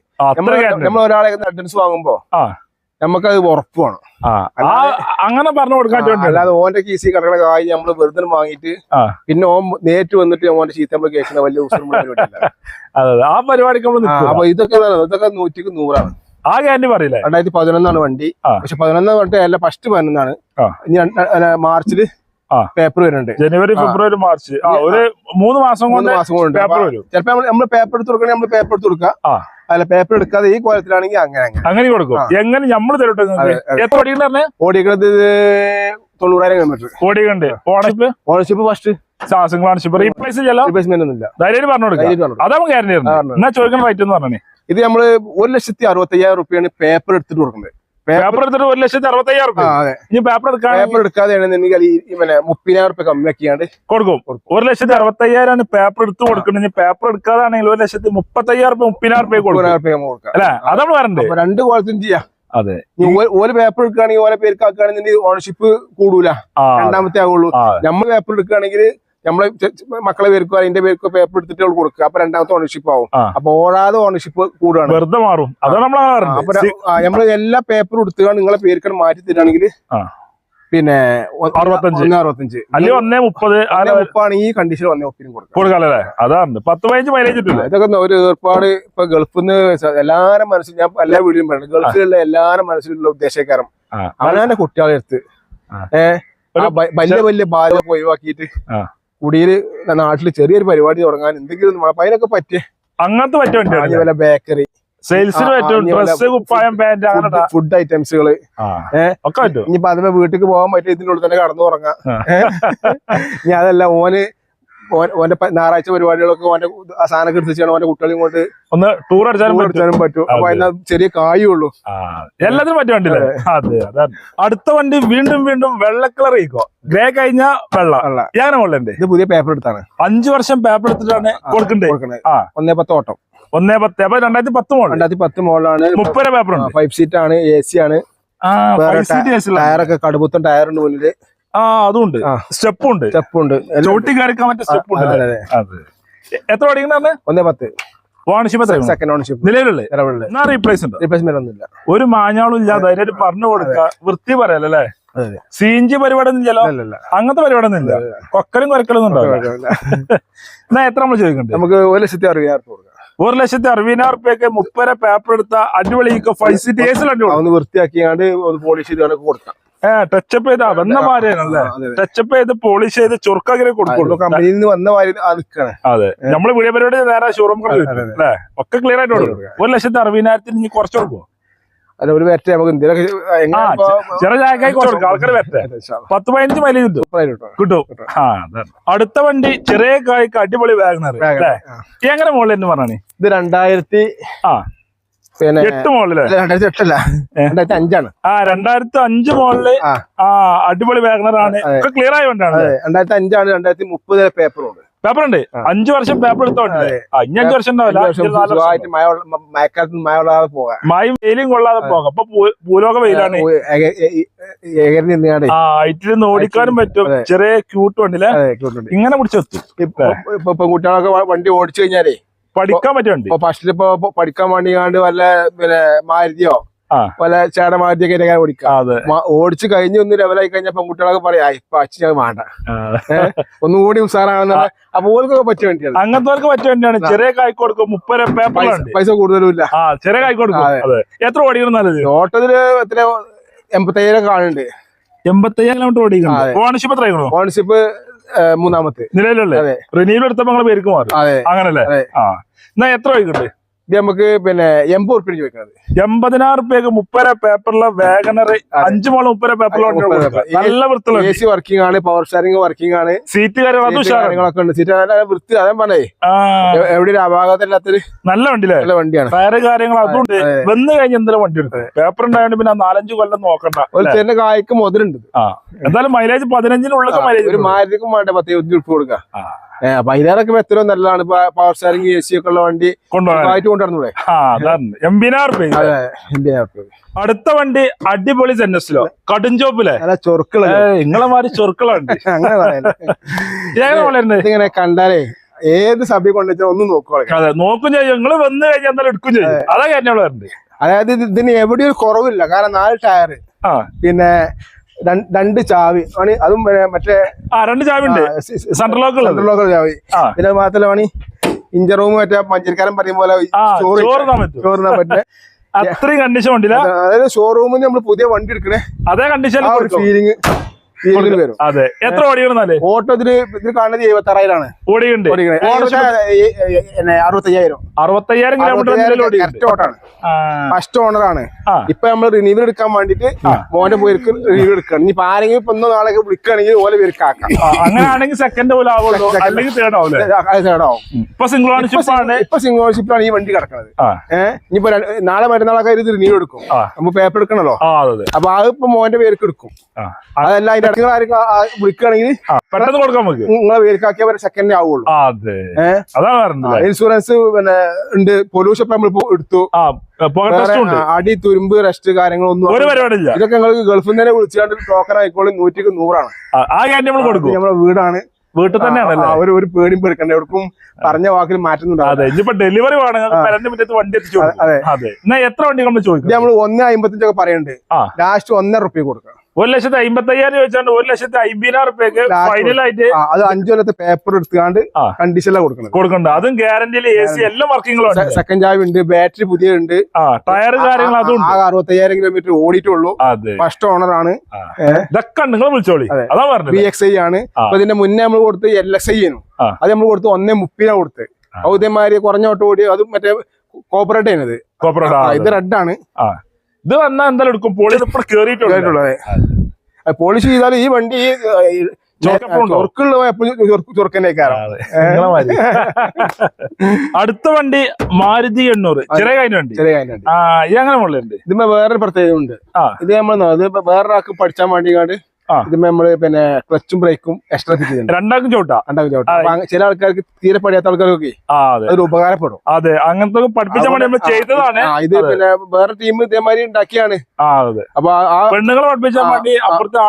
നമ്മൾ ഒരാളെ അഡ്വാൻസ് വാങ്ങുമ്പോ നമുക്ക് അത് ഉറപ്പ് വേണം. ആ ആ, അങ്ങനെ പറഞ്ഞു കൊടുക്കാൻ അല്ലാതെ ഓന്റെ കീസി കിടക്കണ ആയി നമ്മൾ വെറുതെ വാങ്ങിയിട്ട് പിന്നെ ഓൻ നേരിട്ട് വന്നിട്ട് ഓന്റെ ചീത്ത നമ്മൾ കേൾക്കുന്ന വലിയ ആ പരിപാടിക്ക് നമ്മൾ ഇതൊക്കെ? ഇതൊക്കെ നൂറ്റിക്ക് നൂറാണ്. ആ ഗ്യാരണ്ടി പറയില്ലേ? രണ്ടായിരത്തി പതിനൊന്നാണ് വണ്ടി. പക്ഷെ പതിനൊന്നാം വണ്ടി അല്ല ഫസ്റ്റ് പതിനൊന്നാണ്. ഇനി മാർച്ചിൽ പേപ്പർ വരുന്നുണ്ട്. ജനുവരി ഫെബ്രുവരി മാർച്ച്. ഒരു മൂന്ന് മാസം കൊണ്ട് മാസം കൊണ്ട്. പേപ്പർ വരും. ചിലപ്പോ നമ്മൾ പേപ്പർ എടുത്ത് കൊടുക്കണേ നമ്മൾ പേപ്പർ എടുത്ത് കൊടുക്കുക. അല്ല പേപ്പർ എടുക്കാതെ ഈ കോലത്തിലാണെങ്കിൽ അങ്ങനെ അങ്ങനെ. കൊടുക്കും. എങ്ങനെ നമ്മൾ തരട്ടെ. എത്ര ഓടിക്കുന്നത് തൊണ്ണൂറായിരം kilometre ഓടിക്കണ്ട് ownership ownership first single ownership replace ചെയ്യാം റീപ്ലേസ്മെന്റ് ഒന്നുമില്ല. ധൈര്യം പറഞ്ഞു കൊടുക്കാം ധൈര്യമായിട്ട് പറഞ്ഞു. അതാ ഗ്യാരണ്ടി. എന്നാ ചോദിക്കുന്ന റൈറ്റ് എന്ന് പറഞ്ഞേ? ഇത് നമ്മൾ ഒരു ലക്ഷത്തി അറുപത്തി അയ്യായിരം റുപ്യാണ് പേപ്പർ എടുത്തിട്ട് കൊടുക്കുന്നത്. പേപ്പർ എടുത്തിട്ട് ഒരു ലക്ഷത്തി അറുപത്തി അയ്യായിരം ആ റുപ്യ അതെ. ഇനി പേപ്പർ എടുക്കാൻ പേപ്പർ എടുക്കാതെയാണ് പിന്നെ മുപ്പതിനായിരം റുപ്യ കമ്മിയാക്കിയാണ്ട് കൊടുക്കും. ഒരു ലക്ഷത്തി അറുപത്തയ്യായിരം പേപ്പർ എടുത്ത് കൊടുക്കുന്നത്. പേപ്പർ എടുക്കാതാണെങ്കിൽ ഒരു ലക്ഷത്തി മുപ്പത്തി അയ്യായിരം റുപ്യ മുപ്പതിനായിരം റുപ്യ കൊടുക്കും. അല്ലെ? അതാണ് പറഞ്ഞത് രണ്ട് കോളത്തിന് ചെയ്യാം. അതെ. ഒരു പേപ്പർ എടുക്കുകയാണെങ്കിൽ ഓരോ പേർക്ക് ആക്കുകയാണെന്നുണ്ടെങ്കിൽ ഓണർഷിപ്പ് കൂടൂല. രണ്ടാമത്തെ ആവുള്ളൂ. നമ്മൾ പേപ്പർ എടുക്കുകയാണെങ്കിൽ നമ്മളെ മക്കളെ പേർക്കോ അതിന്റെ പേർക്കോ പേപ്പർ എടുത്തിട്ട് അവൾ കൊടുക്കുക. അപ്പൊ രണ്ടാമത്തെ ഓണർഷിപ്പ് ആവും. അപ്പൊ ഓടാതെ ഓണർഷിപ്പ് കൂടുകയാണ് വെറുതെ മാറും. നമ്മൾ അപ്പൊ നമ്മൾ എല്ലാ പേപ്പറും എടുത്തുക നിങ്ങളെ പേർക്ക് മാറ്റി തരാണെങ്കിൽ പിന്നെ അറുപത്തഞ്ച്. ഒന്ന് അറുപത്തഞ്ച്. അല്ലെങ്കിൽ ഒന്നേ മുപ്പത് മുപ്പാണ് ഈ കണ്ടീഷൻ വന്ന ഒപ്പിനും കൊടുക്കാം കൊടുക്കാല്ലേ അതാണ് പത്ത് പതിനഞ്ച് മൈലേജ് കിട്ടില്ല ഇതൊക്കെ ഒരു ഏർപ്പാട് ഇപ്പൊ ഗൾഫിൽ നിന്ന് എല്ലാരും മനസ്സിൽ ഞാൻ എല്ലാ വീഡിയോയും പറയുന്നത് ഗൾഫിലുള്ള എല്ലാരും മനസ്സിലുള്ള ഉദ്ദേശക്കാരം. അവനാന്റെ കുട്ടികളെ എടുത്ത്. ഏഹ് വലിയ വലിയ ബാധ്യത ഒഴിവാക്കിയിട്ട് ആ. നാട്ടിൽ ചെറിയൊരു പരിപാടി തുടങ്ങാൻ എന്തെങ്കിലും. അപ്പൊ അതിനൊക്കെ പറ്റിയ അങ്ങനത്തെ പറ്റിയ ബേക്കറി. സെയിൽസിന് പറ്റും. ഡ്രസ് കുപ്പായം പാന്റ് അങ്ങനെ ഫുഡ് ഐറ്റംസുകൾ ഒക്കെ പറ്റും. ഇനിയിപ്പോ അതിന്റെ വീട്ടിലേക്ക് പോകാൻ പറ്റിയ ഇതിനുള്ളിൽ ഉള്ളിൽ തന്നെ കടന്നു തുടങ്ങാം. ഇനി അതല്ല ഓന് ഓന്റെ ഞായറാഴ്ച പരിപാടികളൊക്കെ ഓന്റെ സാധനമൊക്കെ സാധനം എടുത്ത് ചെയ്യണം ഓന്റെ കുട്ടികളെയും കൊണ്ട് ഒന്ന് ടൂർ അടിച്ചാലും അടിച്ചാലും പറ്റും. അപ്പൊ അതിന് ചെറിയ കായുള്ളൂ. എല്ലാത്തിനും പറ്റിയ വണ്ടി അതെ. അതാണ് അടുത്ത വണ്ടി വീണ്ടും വീണ്ടും വെള്ള കളർ ഈക്കോ ഗ്രേ കഴിഞ്ഞ വെള്ള. ഞാൻ മുകളിലുണ്ട് ഇത് പുതിയ പേപ്പർ എടുത്താണ്. അഞ്ചു വർഷം പേപ്പർ എടുത്തിട്ടാണ് കൊടുക്കണ്ടേ. ഒന്നേ പത്ത് ഓട്ടം. ഒന്നേ പത്ത്. അപ്പൊ രണ്ടായിരത്തി പത്ത് മോഡൽ രണ്ടായിരത്തി പത്ത് മോഡലാണ് മുപ്പത് പേപ്പർ ഫൈവ് സീറ്റ് ആണ് എ സി ആണ്. ടയറൊക്കെ കടുപ്പത്തും ടയറുണ്ട് മുന്നിൽ. ആ അതുണ്ട്. സ്റ്റെപ്പ് ഉണ്ട് സ്റ്റെപ്പ് ഉണ്ട് ചോട്ടി കയറിക്കാൻ പറ്റിയ സ്റ്റെപ്പ് ഉണ്ട് അതെ, അതെ. അതെ. എത്ര പഠിക്കണേ ഒന്നേ പത്ത്. ഓണർഷിപ്പ് സെക്കൻഡ് ഓണർഷിപ്പ് നിലവിലുള്ള? എന്നാ റീപ്ലേസ് ഉണ്ട് റീപ്ലേസ്മെന്റ് ഒന്നുമില്ല. ഒരു മാഞ്ഞാളും ഇല്ല ധൈര്യമായിട്ട് പറഞ്ഞു കൊടുക്ക. വൃത്തി പറയല്ലേ. സീഞ്ചി പരിപാടി ഒന്നും ഇല്ലല്ലോ അങ്ങനത്തെ പരിപാടി ഒന്നും ഇല്ല കൊക്കലും കൊരക്കലും ഒന്നും എന്നാ എത്ര നമ്മൾ ചോദിക്കണ്ടേ? നമുക്ക് ഒരു ലക്ഷത്തി അറുപതിനായിരം രൂപ കൊടുക്കാം. ഒരു ലക്ഷത്തി അറുപതിനായിരം റുപ്യക്ക് മുപ്പര പേപ്പർ എടുത്ത അടിപൊളി ഫൈവ് സീറ്റ് അതൊന്ന് വൃത്തിയാക്കിയാണ്ട് ഒന്ന് പോളിഷ് ചെയ്ത് കൊടുക്കാം. ഏഹ് ടച്ചപ്പ് ചെയ്ത് വന്ന മാരിയാണല്ലേ അതെ. ടച്ചപ്പ് ചെയ്ത് പോളിഷ് ചെയ്ത് ചുരുക്കാക്കി കൊടുക്കുള്ളൂ. കമ്പനിയിൽ നിന്ന് വന്ന മാതിരി അതെ. നമ്മൾ വീഡിയോ പരിപാടി നേരെ ഷോറൂം. അല്ലേ? ഒക്കെ ക്ലിയർ ആയിട്ട് കൊടുക്കും. ഒരു ലക്ഷത്തി അറുപതിനായിരത്തിന് ഇനി കുറച്ച് കൊടുക്കുമോ അല്ല ഒരു വെറ്റ നമുക്ക് ചെറിയ ചായക്കായി കുറച്ച് ആൾക്കാർ വെറ്റ. പത്ത് പതിനഞ്ച് മൈലേജ് കിട്ടും. കിട്ടും. അടുത്ത വണ്ടി ചെറിയ കായ്ക്ക് അടിപൊളി വാഗ്നർ. എങ്ങനെ മോളിൽ എന്ന് പറഞ്ഞാണ് ഇത് രണ്ടായിരത്തി ആ. പിന്നെ എട്ട് മോളിൽ? രണ്ടായിരത്തി എട്ടല്ല? രണ്ടായിരത്തി അഞ്ചാണ്. ആ രണ്ടായിരത്തി അഞ്ച് മോളിൽ ആ. അടിപൊളി വാഗണർ ആണ് ഒക്കെ ക്ലിയർ ആയതുകൊണ്ടാണ് രണ്ടായിരത്തി അഞ്ചാണ് രണ്ടായിരത്തി മുപ്പത് പേപ്പറുണ്ട്. പേപ്പർ ഉണ്ട്. അഞ്ചു വർഷം പേപ്പർ എടുത്തോണ്ട്. ഇനി അഞ്ചു വർഷം ഉണ്ടാവില്ല. മഴക്കാലത്ത് മഴ പോകാം. മഴയും വെയിലും കൊള്ളാതെ പോകാം. അപ്പൊ ഭൂലോക വെയിലാണ്. ഹൈറ്റിൽ ഓടിക്കാനും പറ്റും. ചെറിയ ക്യൂട്ട് വണ്ടിയിലെ. ഇങ്ങനെ പിടിച്ചെത്തും. ഇപ്പൊ പെൺകുട്ടികളൊക്കെ വണ്ടി ഓടിച്ചു കഴിഞ്ഞാലേ പഠിക്കാൻ പറ്റുന്നുണ്ട്. ഫസ്റ്റിൽ ഇപ്പൊ പഠിക്കാൻ വേണ്ടി കാണ്ട് വല്ല പിന്നെ മാരുതിയോ. വല്ല ചേട്ട മാരുതിയൊക്കെ ഇങ്ങനെ ഓടിക്കാം. ഓടിച്ചു കഴിഞ്ഞ് ഒന്ന് ലെവലായി കഴിഞ്ഞാൽ പെൺകുട്ടികളൊക്കെ പറയാ "ആ, ഇപ്പൊ അച്ഛൻ ഞാൻ വേണ്ട. ഒന്നും കൂടി ഉസാറാണെന്ന് അപ്പൊ ഓർക്കൊക്കെ പറ്റിയ വേണ്ടിയാണ് അങ്ങനത്തെ പറ്റിയ വേണ്ടിയാണ്. ചെറിയ കായ് കൊടുക്കും മുപ്പത് പേപ്പർ പൈസ കൂടുതലും ഇല്ല ചെറിയ കായ് കൊടുക്കും. എത്ര ഓടിക്കണം നല്ലത് ഓട്ടത്തിൽ എത്ര എൺപത്തയ്യായിരം കാണുന്നുണ്ട് എൺപത്തയ്യായിരം കിലോമീറ്റർ ഓടിക്കണം. ഓണർഷിപ്പ് എത്ര ഓണർഷിപ്പ് മൂന്നാമത്തെ. നിലവിലല്ലേ റിനീവൽ റിന്യൂവൽ എടുത്തപ്പോ പേർക്ക് മാറും. അങ്ങനല്ലേ. ആ. എന്നാ എത്ര വൈകിട്ട് ഇത് നമുക്ക് പിന്നെ എൺപത് ഉറുപ്പിന് ചോദിക്കുന്നത് എൺപതിനായിരം ഉറുപ്പ്യക്ക് മുപ്പര പേപ്പറിലെ വേഗനറി അഞ്ചു മോൾ മുപ്പര പേപ്പറിലോട്ട്. നല്ല വൃത്തിയുള്ള എ സി വർക്കിംഗ് ആണ് പവർ ഷെയറിംഗ് വർക്കിംഗ് ആണ്. സീറ്റ് കാര്യങ്ങളൊക്കെ ഉണ്ട്. സീറ്റ് നല്ല വൃത്തി. അതാ പറഞ്ഞേ എവിടെ ഒരു അപാകതല്ലാത്തൊരു നല്ല വണ്ടിയിലെ നല്ല വണ്ടിയാണ്. ടയർ കാര്യങ്ങൾ അതുകൊണ്ട് വന്ന് കഴിഞ്ഞ് എന്തെങ്കിലും വണ്ടി എടുത്തത്? പേപ്പർ ഉണ്ടായത് പിന്നെ നാലഞ്ചു കൊല്ലം നോക്കണ്ട ഒരു ചെറിയ കായ്ക്ക് മുതലുണ്ട്. എന്തായാലും മൈലേജ് പതിനഞ്ചിനുള്ളിൽ മൈലേജ് ഒരു മാരുതിക്കും വേണ്ട പത്ത് ഇരുപത്തി ഉറുപ്പ് കൊടുക്കാം അപ്പൊ അതിലേറൊക്കെ എത്രയോ നല്ലതാണ്. ഇപ്പൊ പവർ സ്റ്റാരിങ് എ സി ഒക്കെ ഉള്ള വണ്ടി അടുത്ത വണ്ടി അടിപൊളി സെന്നസിലോ കടുംചോപ്പിലെ നല്ല ചൊറുക്കുള്ള നിങ്ങളെ മാതിരി ചൊറുക്കളുണ്ട് അങ്ങനെ ഇതിങ്ങനെ കണ്ടാലേ ഏത് സഭയിൽ കൊണ്ടുവച്ചാൽ ഒന്ന് നോക്കുക അതെ നോക്കും ചെയ്യും. നിങ്ങൾ വന്ന് കഴിഞ്ഞാൽ എന്തായാലും എടുക്കും ചെയ്യും. അതാ. കാര്യം അതായത് ഇതിന് എവിടെയും കുറവില്ല. കാരണം നാല് ടയർ പിന്നെ രണ്ട് ചാവി. ആണ് അതും പിന്നെ മറ്റേ രണ്ട് ചാവി ഉണ്ട് സെൻട്രൽ ലോക്ക് സെൻട്രൽ ലോക്കൽ ചാവി. പിന്നെ പിന്നെ മാത്രമാണ് ഇഞ്ചർ റൂം മറ്റേ മഞ്ചരിക്കാരൻ പറയും പോലെ ചോറിനാൻ അത്രയും കണ്ടീഷൻ വണ്ടിയില്ല അതായത് ഷോറൂമിൽ നമ്മൾ പുതിയ വണ്ടി എടുക്കണേ. അതേ കണ്ടീഷൻ ഫീലിംഗ് ഇതിൽ അതെ. എത്ര ഓട്ടോ ഇതിൽ ഇതിൽ കാണുന്നത് എഴുപത്തി ആറായിരമാണ് ഓടിയുണ്ട് അറുപത്തയ്യായിരം. അറുപത്തയ്യായിരം കിലോമീറ്റർ ഓട്ടാണ് ഫസ്റ്റ് ഓണർ ആണ്. ഇപ്പൊ നമ്മൾ റിനീവൽ എടുക്കാൻ വേണ്ടിട്ട് മോന്റെ പേർക്ക് റിനീവൽ എടുക്കണം. ഇനി ആരെങ്കിലും ഇപ്പൊ നാളെ വിളിക്കുകയാണെങ്കിൽ ഓലെ പേർക്ക് ആക്കാം അങ്ങനെയാണെങ്കിൽ സെക്കൻഡ് പോലെ ആവുള്ളൂ. അല്ലെങ്കിൽ തേർഡ് ആവൂലേ? തേർഡ് ആവും. ഇപ്പൊ സിംഗിൾ ഓണർഷിപ്പ് ഇപ്പൊ സിംഗിൾ സിംഗോൺഷിപ്പിലാണ് ഈ വണ്ടി കിടക്കുന്നത് ഏഹ് ഇനിയിപ്പോ നാളെ മറ്റന്നാളൊക്കെ ഇത് റിനീവ് എടുക്കും. നമ്മൾ പേപ്പർ എടുക്കണല്ലോ. അപ്പൊ അത് ഇപ്പൊ മോന്റെ പേർക്ക് എടുക്കും. അതല്ല അതിന്റെ ഇടയ്ക്ക് ആരെങ്കിലും വിളിക്കുകയാണെങ്കിൽ പെട്ടെന്ന് കൊടുക്കാൻ നിങ്ങളെ പേർക്കാക്കിയ സെക്കൻഡ് ആവുള്ളൂ. ഇൻഷുറൻസ് പിന്നെ ഉണ്ട്. പൊല്യൂഷൻ ഇപ്പൊ നമ്മൾ എടുത്തു. അടി തുരുമ്പ് റെസ്റ്റ് കാര്യങ്ങളൊന്നും ഒരു പരിപാടി ഇല്ല ഇതൊക്കെ നിങ്ങൾക്ക് ഗൾഫിൽ നിന്ന് തന്നെ വിളിച്ചുകൊണ്ട് ടോക്കൺ ആയിക്കോളും നൂറ്റിക്ക് നൂറാണ്. നമ്മളെ വീടാണ്. വീട്ടിൽ തന്നെയാണ് അവർ ഒരു പേടി പേടിയും പേടിക്കണ്ട. എവിടേക്കും പറഞ്ഞ വാക്കിൽ മാറ്റുന്നുണ്ടാവും ഇനിയിപ്പോ ഡെലിവറി വേണമെങ്കിൽ വണ്ടി എത്തിച്ചു അതെ. അതെ. എന്നാ എത്ര വണ്ടി നമ്മൾ ചോദിക്കും നമ്മൾ ഒന്ന് അമ്പത്തഞ്ചൊക്കെ പറയുന്നുണ്ട് ലാസ്റ്റ് ഒന്നര റുപ്യ കൊടുക്കാം ഒരു ലക്ഷത്തി അമ്പത്തി അയ്യായിരം ചോദിച്ചാണ്ട് ഒരു ലക്ഷത്തി അമ്പതിനായിരം റുപ്യക്ക് ഫൈനലായിട്ട് അത് അഞ്ചു കൊല്ലത്തെ പേപ്പർ എടുത്തുകൊണ്ട് കണ്ടീഷൻ കണ്ടീഷനിലാണ് കൊടുക്കുന്നത് കൊടുക്കണ്ട. അതും ഗ്യാരണ്ടിയിൽ എ സി എല്ലാം വർക്കിങ്ങളും സെക്കൻഡ് ചാവി ഉണ്ട് ബാറ്ററി പുതിയ ഉണ്ട് ടയർ കാര്യങ്ങൾ അതും അറുപത്തയ്യായിരം കിലോമീറ്റർ ഓടിയിട്ടുള്ളൂ. ഫസ്റ്റ് ഓണർ ആണ്. ഇതൊക്കെ നിങ്ങൾ വിളിച്ചോളി. അതെ. പറഞ്ഞത്. ബി എക്സ് ഐ ആണ്. അതിന്റെ അപ്പൊ ഇതിന്റെ മുന്നേ നമ്മൾ കൊടുത്ത് എൽ എക്സ് ഐ ആണ് അത് നമ്മൾ കൊടുത്ത് ഒന്നേ മുപ്പിനാ കൊടുത്ത്. ഔദ്യമാരി കുറഞ്ഞോട്ട് ഓടി അതും മറ്റേ കോപ്പറേറ്റ് ആണ് ഇത് കോപ്പറേറ്റ് ഇത് റെഡ് ആണ്. ഇത് വന്നാ എന്തായാലും എടുക്കും. പോളിഷ് ഇപ്പോൾ കേറിയിട്ടുണ്ട്. പോളിഷ് ചെയ്താൽ ഈ വണ്ടി. അടുത്ത വണ്ടി മാരുതി എണ്ണൂറ്. ചെറിയ കാര്യം വണ്ടി. ചെറിയ കാര്യം ആ ഇത് അങ്ങനെ മുള്ളുണ്ട് ഇതിമ്മ വേറൊരു പ്രത്യേകത ഉണ്ട് ഇത് നമ്മൾ വേറൊരാൾക്ക് പഠിച്ചാൻ വേണ്ടിക്കാണ്ട് ആ. നമ്മൾ നമ്മൾ പിന്നെ ക്ലച്ചും ബ്രേക്കും എക്സ്ട്രാ ഫിറ്റ് ചെയ്തിട്ടുണ്ട്. രണ്ടാക്കും ചോട്ടാ അങ്ങ- ചില ആൾക്കാർക്ക് തീരെ പഠിയാത്ത ആൾക്കാർക്കൊക്കെ അതെ. അതൊരു ഉപകാരപ്പെടും. അതെ അങ്ങനത്തെ പഠിപ്പിച്ച ചെയ്തതാണ്. ഇത് പിന്നെ വേറെ ടീം ഇതേമാതിരി ഉണ്ടാക്കിയാണ്. അതെ. അപ്പൊ പെണ്ണുങ്ങളെ പഠിപ്പിച്ചാൽ അപ്പുറത്തെ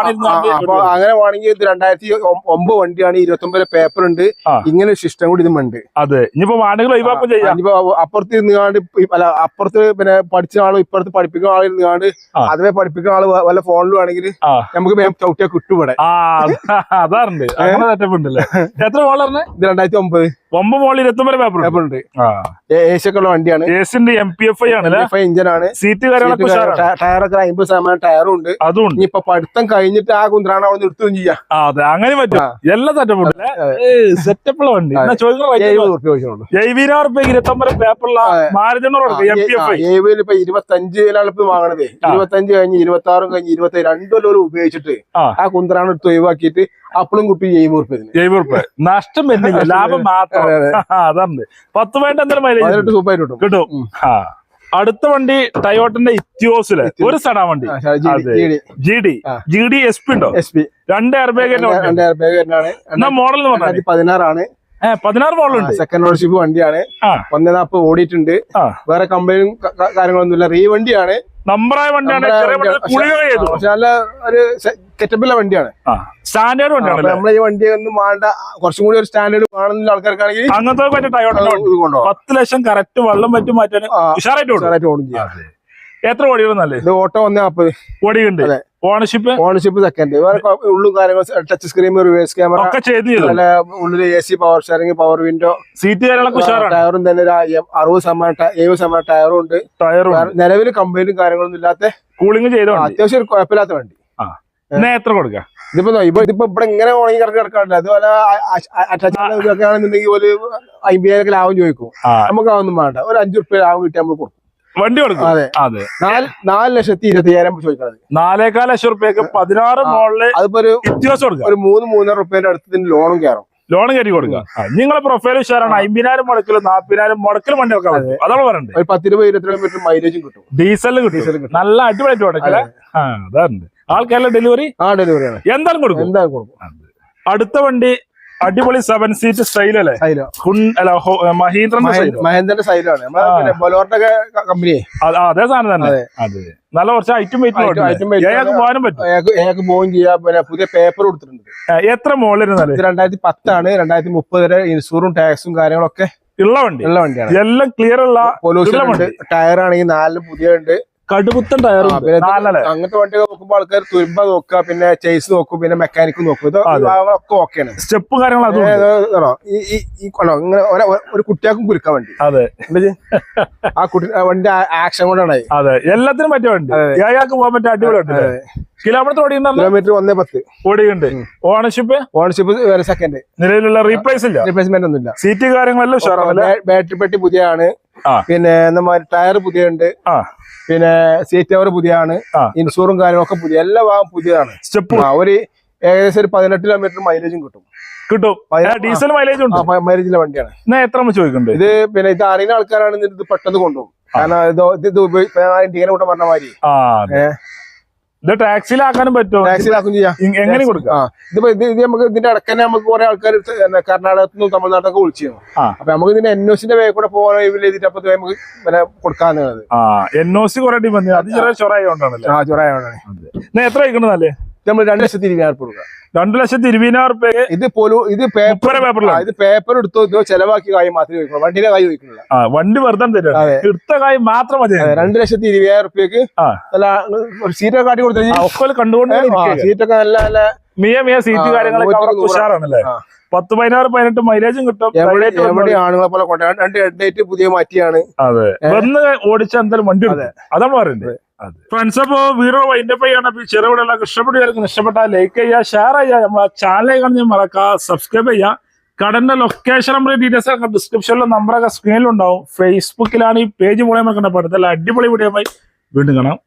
അപ്പൊ അങ്ങനെ വേണമെങ്കിൽ ഇത് രണ്ടായിരത്തി ഒമ്പത് വണ്ടിയാണ് ഇരുപത്തി ഒമ്പത് പേപ്പർ ഉണ്ട്. ഇങ്ങനെ ഒരു സിസ്റ്റം കൂടി ഇതുമുണ്ട് ഉണ്ട്. അതെ. ഇനിയിപ്പോ വാണികൾ ഒഴിവാക്കും ചെയ്യാം. ഇനിയിപ്പോ അപ്പുറത്ത് നിന്നുകാണ്ട് അല്ല അപ്പുറത്ത് പിന്നെ പഠിച്ച ആളും ഇപ്പുറത്ത് പഠിപ്പിക്കുന്ന ആൾ നിന്നുകാണ്ട് ആ. അതുവേ പഠിപ്പിക്കുന്ന ആൾ വല്ല ഫോണിലും ആണെങ്കിൽ നമുക്ക് ചവിട്ടിയാ കിട്ടും അതാറുണ്ട് അങ്ങനെ സെറ്റപ്പ് ഉണ്ടല്ലേ എത്ര മോളറിന് ഇത് രണ്ടായിരത്തി ഒമ്പത് ഒമ്പത് മോളിൽ ഇരുപത്തൊമ്പത് പേപ്പർ പേപ്പർ ഉണ്ട്. ഏഷ്യൊക്കെ ഉള്ള വണ്ടിയാണ്. ഏസിന്റെ എം പി എഫ് ഐ ആണല്ലേ ഇഞ്ചനാണ് സീറ്റ് കാര്യങ്ങളൊക്കെ ടയറൊക്കെ അമ്പത് ശതമാനം ടയറും ഉണ്ട് അതും ഉണ്ട് ഇപ്പൊ പഠിത്തം കഴിഞ്ഞിട്ട് ആ കുന്ത്രാണ് അവിടെ നിർത്തുകയും ചെയ്യാം. അതെ. അങ്ങനെ പറ്റും. എല്ലാ സെറ്റപ്പ് ഉണ്ട്. സെറ്റപ്പുള്ള വണ്ടി. എഴുപതിനായിരം ഇരുപത്തൊമ്പത് പേപ്പറില അതെ. മാരുതിനോട് എം പി എഫ് ഐ ഏവിയിൽ ഇപ്പൊ ഇരുപത്തഞ്ചിലാണ് ഇപ്പൊ വാങ്ങണത്. ഇരുപത്തഞ്ച് കഴിഞ്ഞ് ഇരുപത്തി ആറും കഴിഞ്ഞ് ഇരുപത്തി രണ്ടുകൊല്ലം ഉപയോഗിച്ചിട്ട് ആ. ആ കുന്ത്രാണ് എടുത്ത് ഒഴിവാക്കിയിട്ട് അപ്പളും കുട്ടി എഴുപത് എഴുപത് റുപ്യ നഷ്ടം വരുന്നില്ല. ലാഭം മാത്രം. അതാണ് പത്ത് വേണ്ട എന്തായാലും മൈലേജ് സൂപ്പർ കിട്ടും. കിട്ടും. ആ. അടുത്ത വണ്ടി ടയോട്ടന്റെ ഇത്യോസിൽ. ഒരു സടാ വണ്ടി. G D G D S P ഉണ്ടോ? എസ് പി രണ്ട് എയർ ബാഗ് എന്നാ മോഡൽ എന്ന് പറഞ്ഞാൽ പതിനാറാണ്. പതിനാറ് മോഡൽ ഉണ്ട്. സെക്കൻഡ് ഓണർഷിപ്പ് വണ്ടിയാണ്. ഒന്നേ നാപ്പ് ഓടിയിട്ടുണ്ട്. വേറെ കമ്പനിയും കാര്യങ്ങളൊന്നുമില്ല. റീ വണ്ടിയാണ് നമ്പറായ വണ്ടിയാണ് നല്ല ഒരു കെറ്റപ്പില്ല വണ്ടിയാണ്. സ്റ്റാൻഡേർഡ് വണ്ടിയാണ് നമ്മൾ ഈ വണ്ടി ഒന്നും വേണ്ട കുറച്ചും കൂടി ഒരു സ്റ്റാൻഡേർഡ് വേണമെന്നുള്ള ആൾക്കാർക്കാണെങ്കിൽ അങ്ങനത്തെ പറ്റിയ കൊണ്ടുപോകാം. പത്ത് ലക്ഷം കറക്റ്റ് വെള്ളം പറ്റും മാറ്റാൻ ഉഷാറായിട്ട് ഓടും. എത്ര ഓടിയിരുന്നല്ലേ ഇത് ഓട്ടോ ഒന്നേ നാപ്പത്. ഓടിയുണ്ട് അതെ. ഓണർഷിപ്പ് ഓണർഷിപ്പ് സെക്കൻഡ് ഉള്ളും കാര്യങ്ങൾ ടച്ച് സ്ക്രീൻ റിവേഴ്സ് ക്യാമറ ഒക്കെ ചെയ്ത് ഉള്ളിൽ A C power sharing power window seat ടയറും തന്നെ ഒരു അറുപത് ശതമാനം എഴുപത് ശതമാനം ടയറും. ഉണ്ട് ടയറും നിലവിൽ കംപ്ലൈന്റും കാര്യങ്ങളൊന്നും ഇല്ലാത്ത കൂളിംഗ് ചെയ്ത അത്യാവശ്യം ഒരു കുഴപ്പമില്ലാത്ത വണ്ടി. എത്ര കൊടുക്കാം? ഇതിപ്പോ ഇതിപ്പോ ഇവിടെ ഇങ്ങനെ ഉണങ്ങി കിടക്കി കിടക്കാറില്ല. അതുപോലെ അറ്റാച്ച് ആണെന്നുണ്ടെങ്കിൽ ഒരു അമ്പതിനായിരം ലാഭം ചോദിക്കും. നമുക്ക് അതൊന്നും വേണ്ട. ഒരു അഞ്ചു റുപ്യ ലാഭം കിട്ടി നമ്മൾ കൊടുക്കും. വണ്ടി കൊടുക്കും. അതെ. അതെ. നാല് ലക്ഷത്തി ഇരുപത്തി അയ്യായിരം ചോദിക്കണത്. നാലേകാൽ ലക്ഷം റുപ്യക്ക് പതിനാറ് മോളിൽ അതിപ്പോ ഒരു വ്യത്യാസം കൊടുക്കാം ഒരു മൂന്ന് മൂന്നര റുപ്യന്റെ അടുത്ത് ലോണും കയറും. ലോൺ കയറ്റി കൊടുക്കുക. നിങ്ങളെ പ്രൊഫൈൽ ഉഷാറാണ്. അമ്പതിനായിരം മുടക്കിലും നാപ്പതിനായിരം മുടക്കിലും വണ്ടി വെക്കാൻ അതാണ് പറയുന്നത് ഒരു പത്തിരുപത് ഇരുപത്തി മീറ്റർ മൈലേജും കിട്ടും. ഡീസലും ഡീസൽ കിട്ടും. നല്ല അടിപൊളി കൊടുക്കല ആ അതാണ് ആൾക്കാരുടെ ഡെലിവറി ആ ഡെലിവറി ആണ്. എന്തായാലും കൊടുക്കും. എന്തായാലും കൊടുക്കും. അടുത്ത വണ്ടി അടിപൊളി സെവൻ സീറ്റ് സ്റ്റൈൽ അല്ലേ? മഹീന്ദ്രന്റെ style. സൈലാണ് ബൊലോറിന്റെ കമ്പനി അതേ സാധനം തന്നെ. നല്ല കുറച്ച് ഐറ്റം വെയിറ്റ് പോകാനും പറ്റും? അയാൾക്ക് പോവും ചെയ്യാം. പിന്നെ പുതിയ പേപ്പർ കൊടുത്തിട്ടുണ്ട്. എത്ര മോളിൽ രണ്ടായിരത്തി പത്താണ് രണ്ടായിരത്തി മുപ്പത് വരെ ഇൻഷൂറും ടാക്സും കാര്യങ്ങളൊക്കെ ഉള്ള വണ്ടി. ഉള്ള വണ്ടിയാണ്. എല്ലാം ക്ലിയർ ഉള്ള ടയർ ആണെങ്കിൽ നാലിലും പുതിയ ഉണ്ട് കടുകുത്തൻ ടയർ അങ്ങനത്തെ വണ്ടിയൊക്കെ നോക്കുമ്പോൾ ആൾക്കാർ തുരുമ്പ നോക്കുക പിന്നെ ചേസ് നോക്കും പിന്നെ മെക്കാനിക് നോക്കും. ഇത്. ഒക്കെ ഓക്കെയാണ് സ്റ്റെപ്പും കാര്യങ്ങളും. ഈ കൊണ്ടോ ഇങ്ങനെ ഒരു- കുട്ടിയാക്കും കുരുക്കാൻ വണ്ടി. അതെ. ആ കുട്ടി വണ്ടി ആക്ഷൻ കൊണ്ടാണ് അതെ. എല്ലാത്തിനും പറ്റിയ വണ്ടി. അയാൾക്ക് പോകാൻ പറ്റിയ അടിപൊളി വണ്ടി അതെ. കിലോമീറ്റർ ഓടി കിലോമീറ്റർ ഒന്നേ പത്ത്. ഓടിയുണ്ട് ഓണർഷിപ്പ് ഓണർഷിപ്പ് വേറെ സെക്കൻഡ് നിലവിലുള്ള റീപ്ലേസ് ഇല്ല. റീപ്ലേസ്മെന്റ് ഒന്നുമില്ല. സീറ്റ് കാര്യങ്ങളെല്ലാം ബാറ്ററി പെട്ടി പുതിയാണ്. പിന്നെ എന്താ ടയർ പുതിയുണ്ട്. പിന്നെ സീറ്റ് കവർ പുതിയാണ്. ഇൻഷൂറും കാര്യങ്ങളൊക്കെ പുതിയ. എല്ലാ ഭാഗം പുതിയതാണ്. സ്റ്റെപ്പ് ഒരു ഏകദേശം ഒരു പതിനെട്ട് കിലോമീറ്റർ മൈലേജും കിട്ടും. കിട്ടും. ഡീസൽ മൈലേജ് ഉണ്ട്? മൈലേജിലെ വണ്ടിയാണ്. എന്നാ എത്ര ചോദിക്കുന്നുണ്ട് ഇത് പിന്നെ ഇത് അറിയുന്ന ആൾക്കാരാണ് ഇത് പെട്ടെന്ന് കൊണ്ടുപോകും. കാരണം ഇത് ഇത് ഉപയോഗിക്കാൻ പറഞ്ഞ മാതിരി. ഇത് ടാക്സിലാക്കാനും പറ്റുമോ? ടാക്സിലാക്കും ചെയ്യാം. എങ്ങനെ കൊടുക്കാം? ഇതിപ്പോ ഇത് ഇത് നമുക്ക് ഇതിന്റെ ഇടയ്ക്ക് തന്നെ നമുക്ക് കുറെ ആൾക്കാർ കർണാടകത്തിൽ നിന്നും തമിഴ്നാട്ടൊക്കെ വിളിച്ചു. അപ്പൊ നമുക്ക് ഇതിന്റെ എൻ ഒസിന്റെ വേ കൂടെ പോകാൻ അപ്പൊ നമുക്ക് പിന്നെ കൊടുക്കാന്നുള്ളത്. ആ എൻ ഒ സി കുറെ ഡിപെൻഡ് അത് ചെറിയ ചൊറായോണ്ടാണല്ലേ? ആ ചൊറയാണ് എന്നാ എത്ര വയ്ക്കണമെന്നല്ലേ നമ്മൾ രണ്ട് ലക്ഷത്തി ഇരുപതിനായിരം രൂപ രണ്ടു ലക്ഷത്തി ഇരുപതിനായിരം രൂപ ഇത് പോലും ഇത് പേപ്പർ പേപ്പറിലാണ്. ഇത് പേപ്പർ എടുത്തോ ഇതോ ചെലവാക്കി കായ് മാത്രമേ ചോദിക്കുള്ളൂ. വണ്ടിയുടെ കായ് ചോദിക്കുന്നില്ല. വണ്ടി വെറുതെ. എടുത്ത കായ് മാത്രം മതി. രണ്ടു ലക്ഷത്തി ഇരുപതിനായിരം രൂപയ്ക്ക്. നല്ല സീറ്റൊക്കെ കാട്ടി കൊടുത്തു. കണ്ടുകൊണ്ട് സീറ്റൊക്കെ നല്ല നല്ല മിയ മിയ സീറ്റ് കാര്യങ്ങളൊക്കെ ഉഷാറാണല്ലേ. പത്ത് പതിനാറ് പതിനെട്ട് മൈലേജും കിട്ടും. പോലെ രണ്ട് ഡേറ്റ് പുതിയ മാറ്റിയാണ്. അതെ. വന്ന് ഓടിച്ച എന്തായാലും വണ്ടി. അതാണ് പറയുന്നത്. ഫ്രണ്ട്സ് അപ്പോ വീറോ വൈൻഡ് അപ്പ് ചെയ്യണം. അപ്പൊ ചെറുവിടെ ഇഷ്ടപ്പെടുകയായിരിക്കും ഇഷ്ടപ്പെട്ടാൽ ലൈക്ക് ചെയ്യുക ഷെയർ ചെയ്യുക. നമ്മളെ ചാനൽ കാണുന്ന മറക്കുക സബ്സ്ക്രൈബ് ചെയ്യുക. കടന്റെ ലൊക്കേഷൻ നമ്മുടെ ഡീറ്റെയിൽസ് ഒക്കെ ഡിസ്ക്രിപ്ഷനിലും നമ്പറൊക്കെ സ്ക്രീനിലുണ്ടാവും ഫേസ്ബുക്കിലാണ് ഈ പേജ് മൂലം കണ്ടപ്പോൾ അടുത്തുള്ള അടിപൊളി വീഡിയോ വീണ്ടും കാണാം.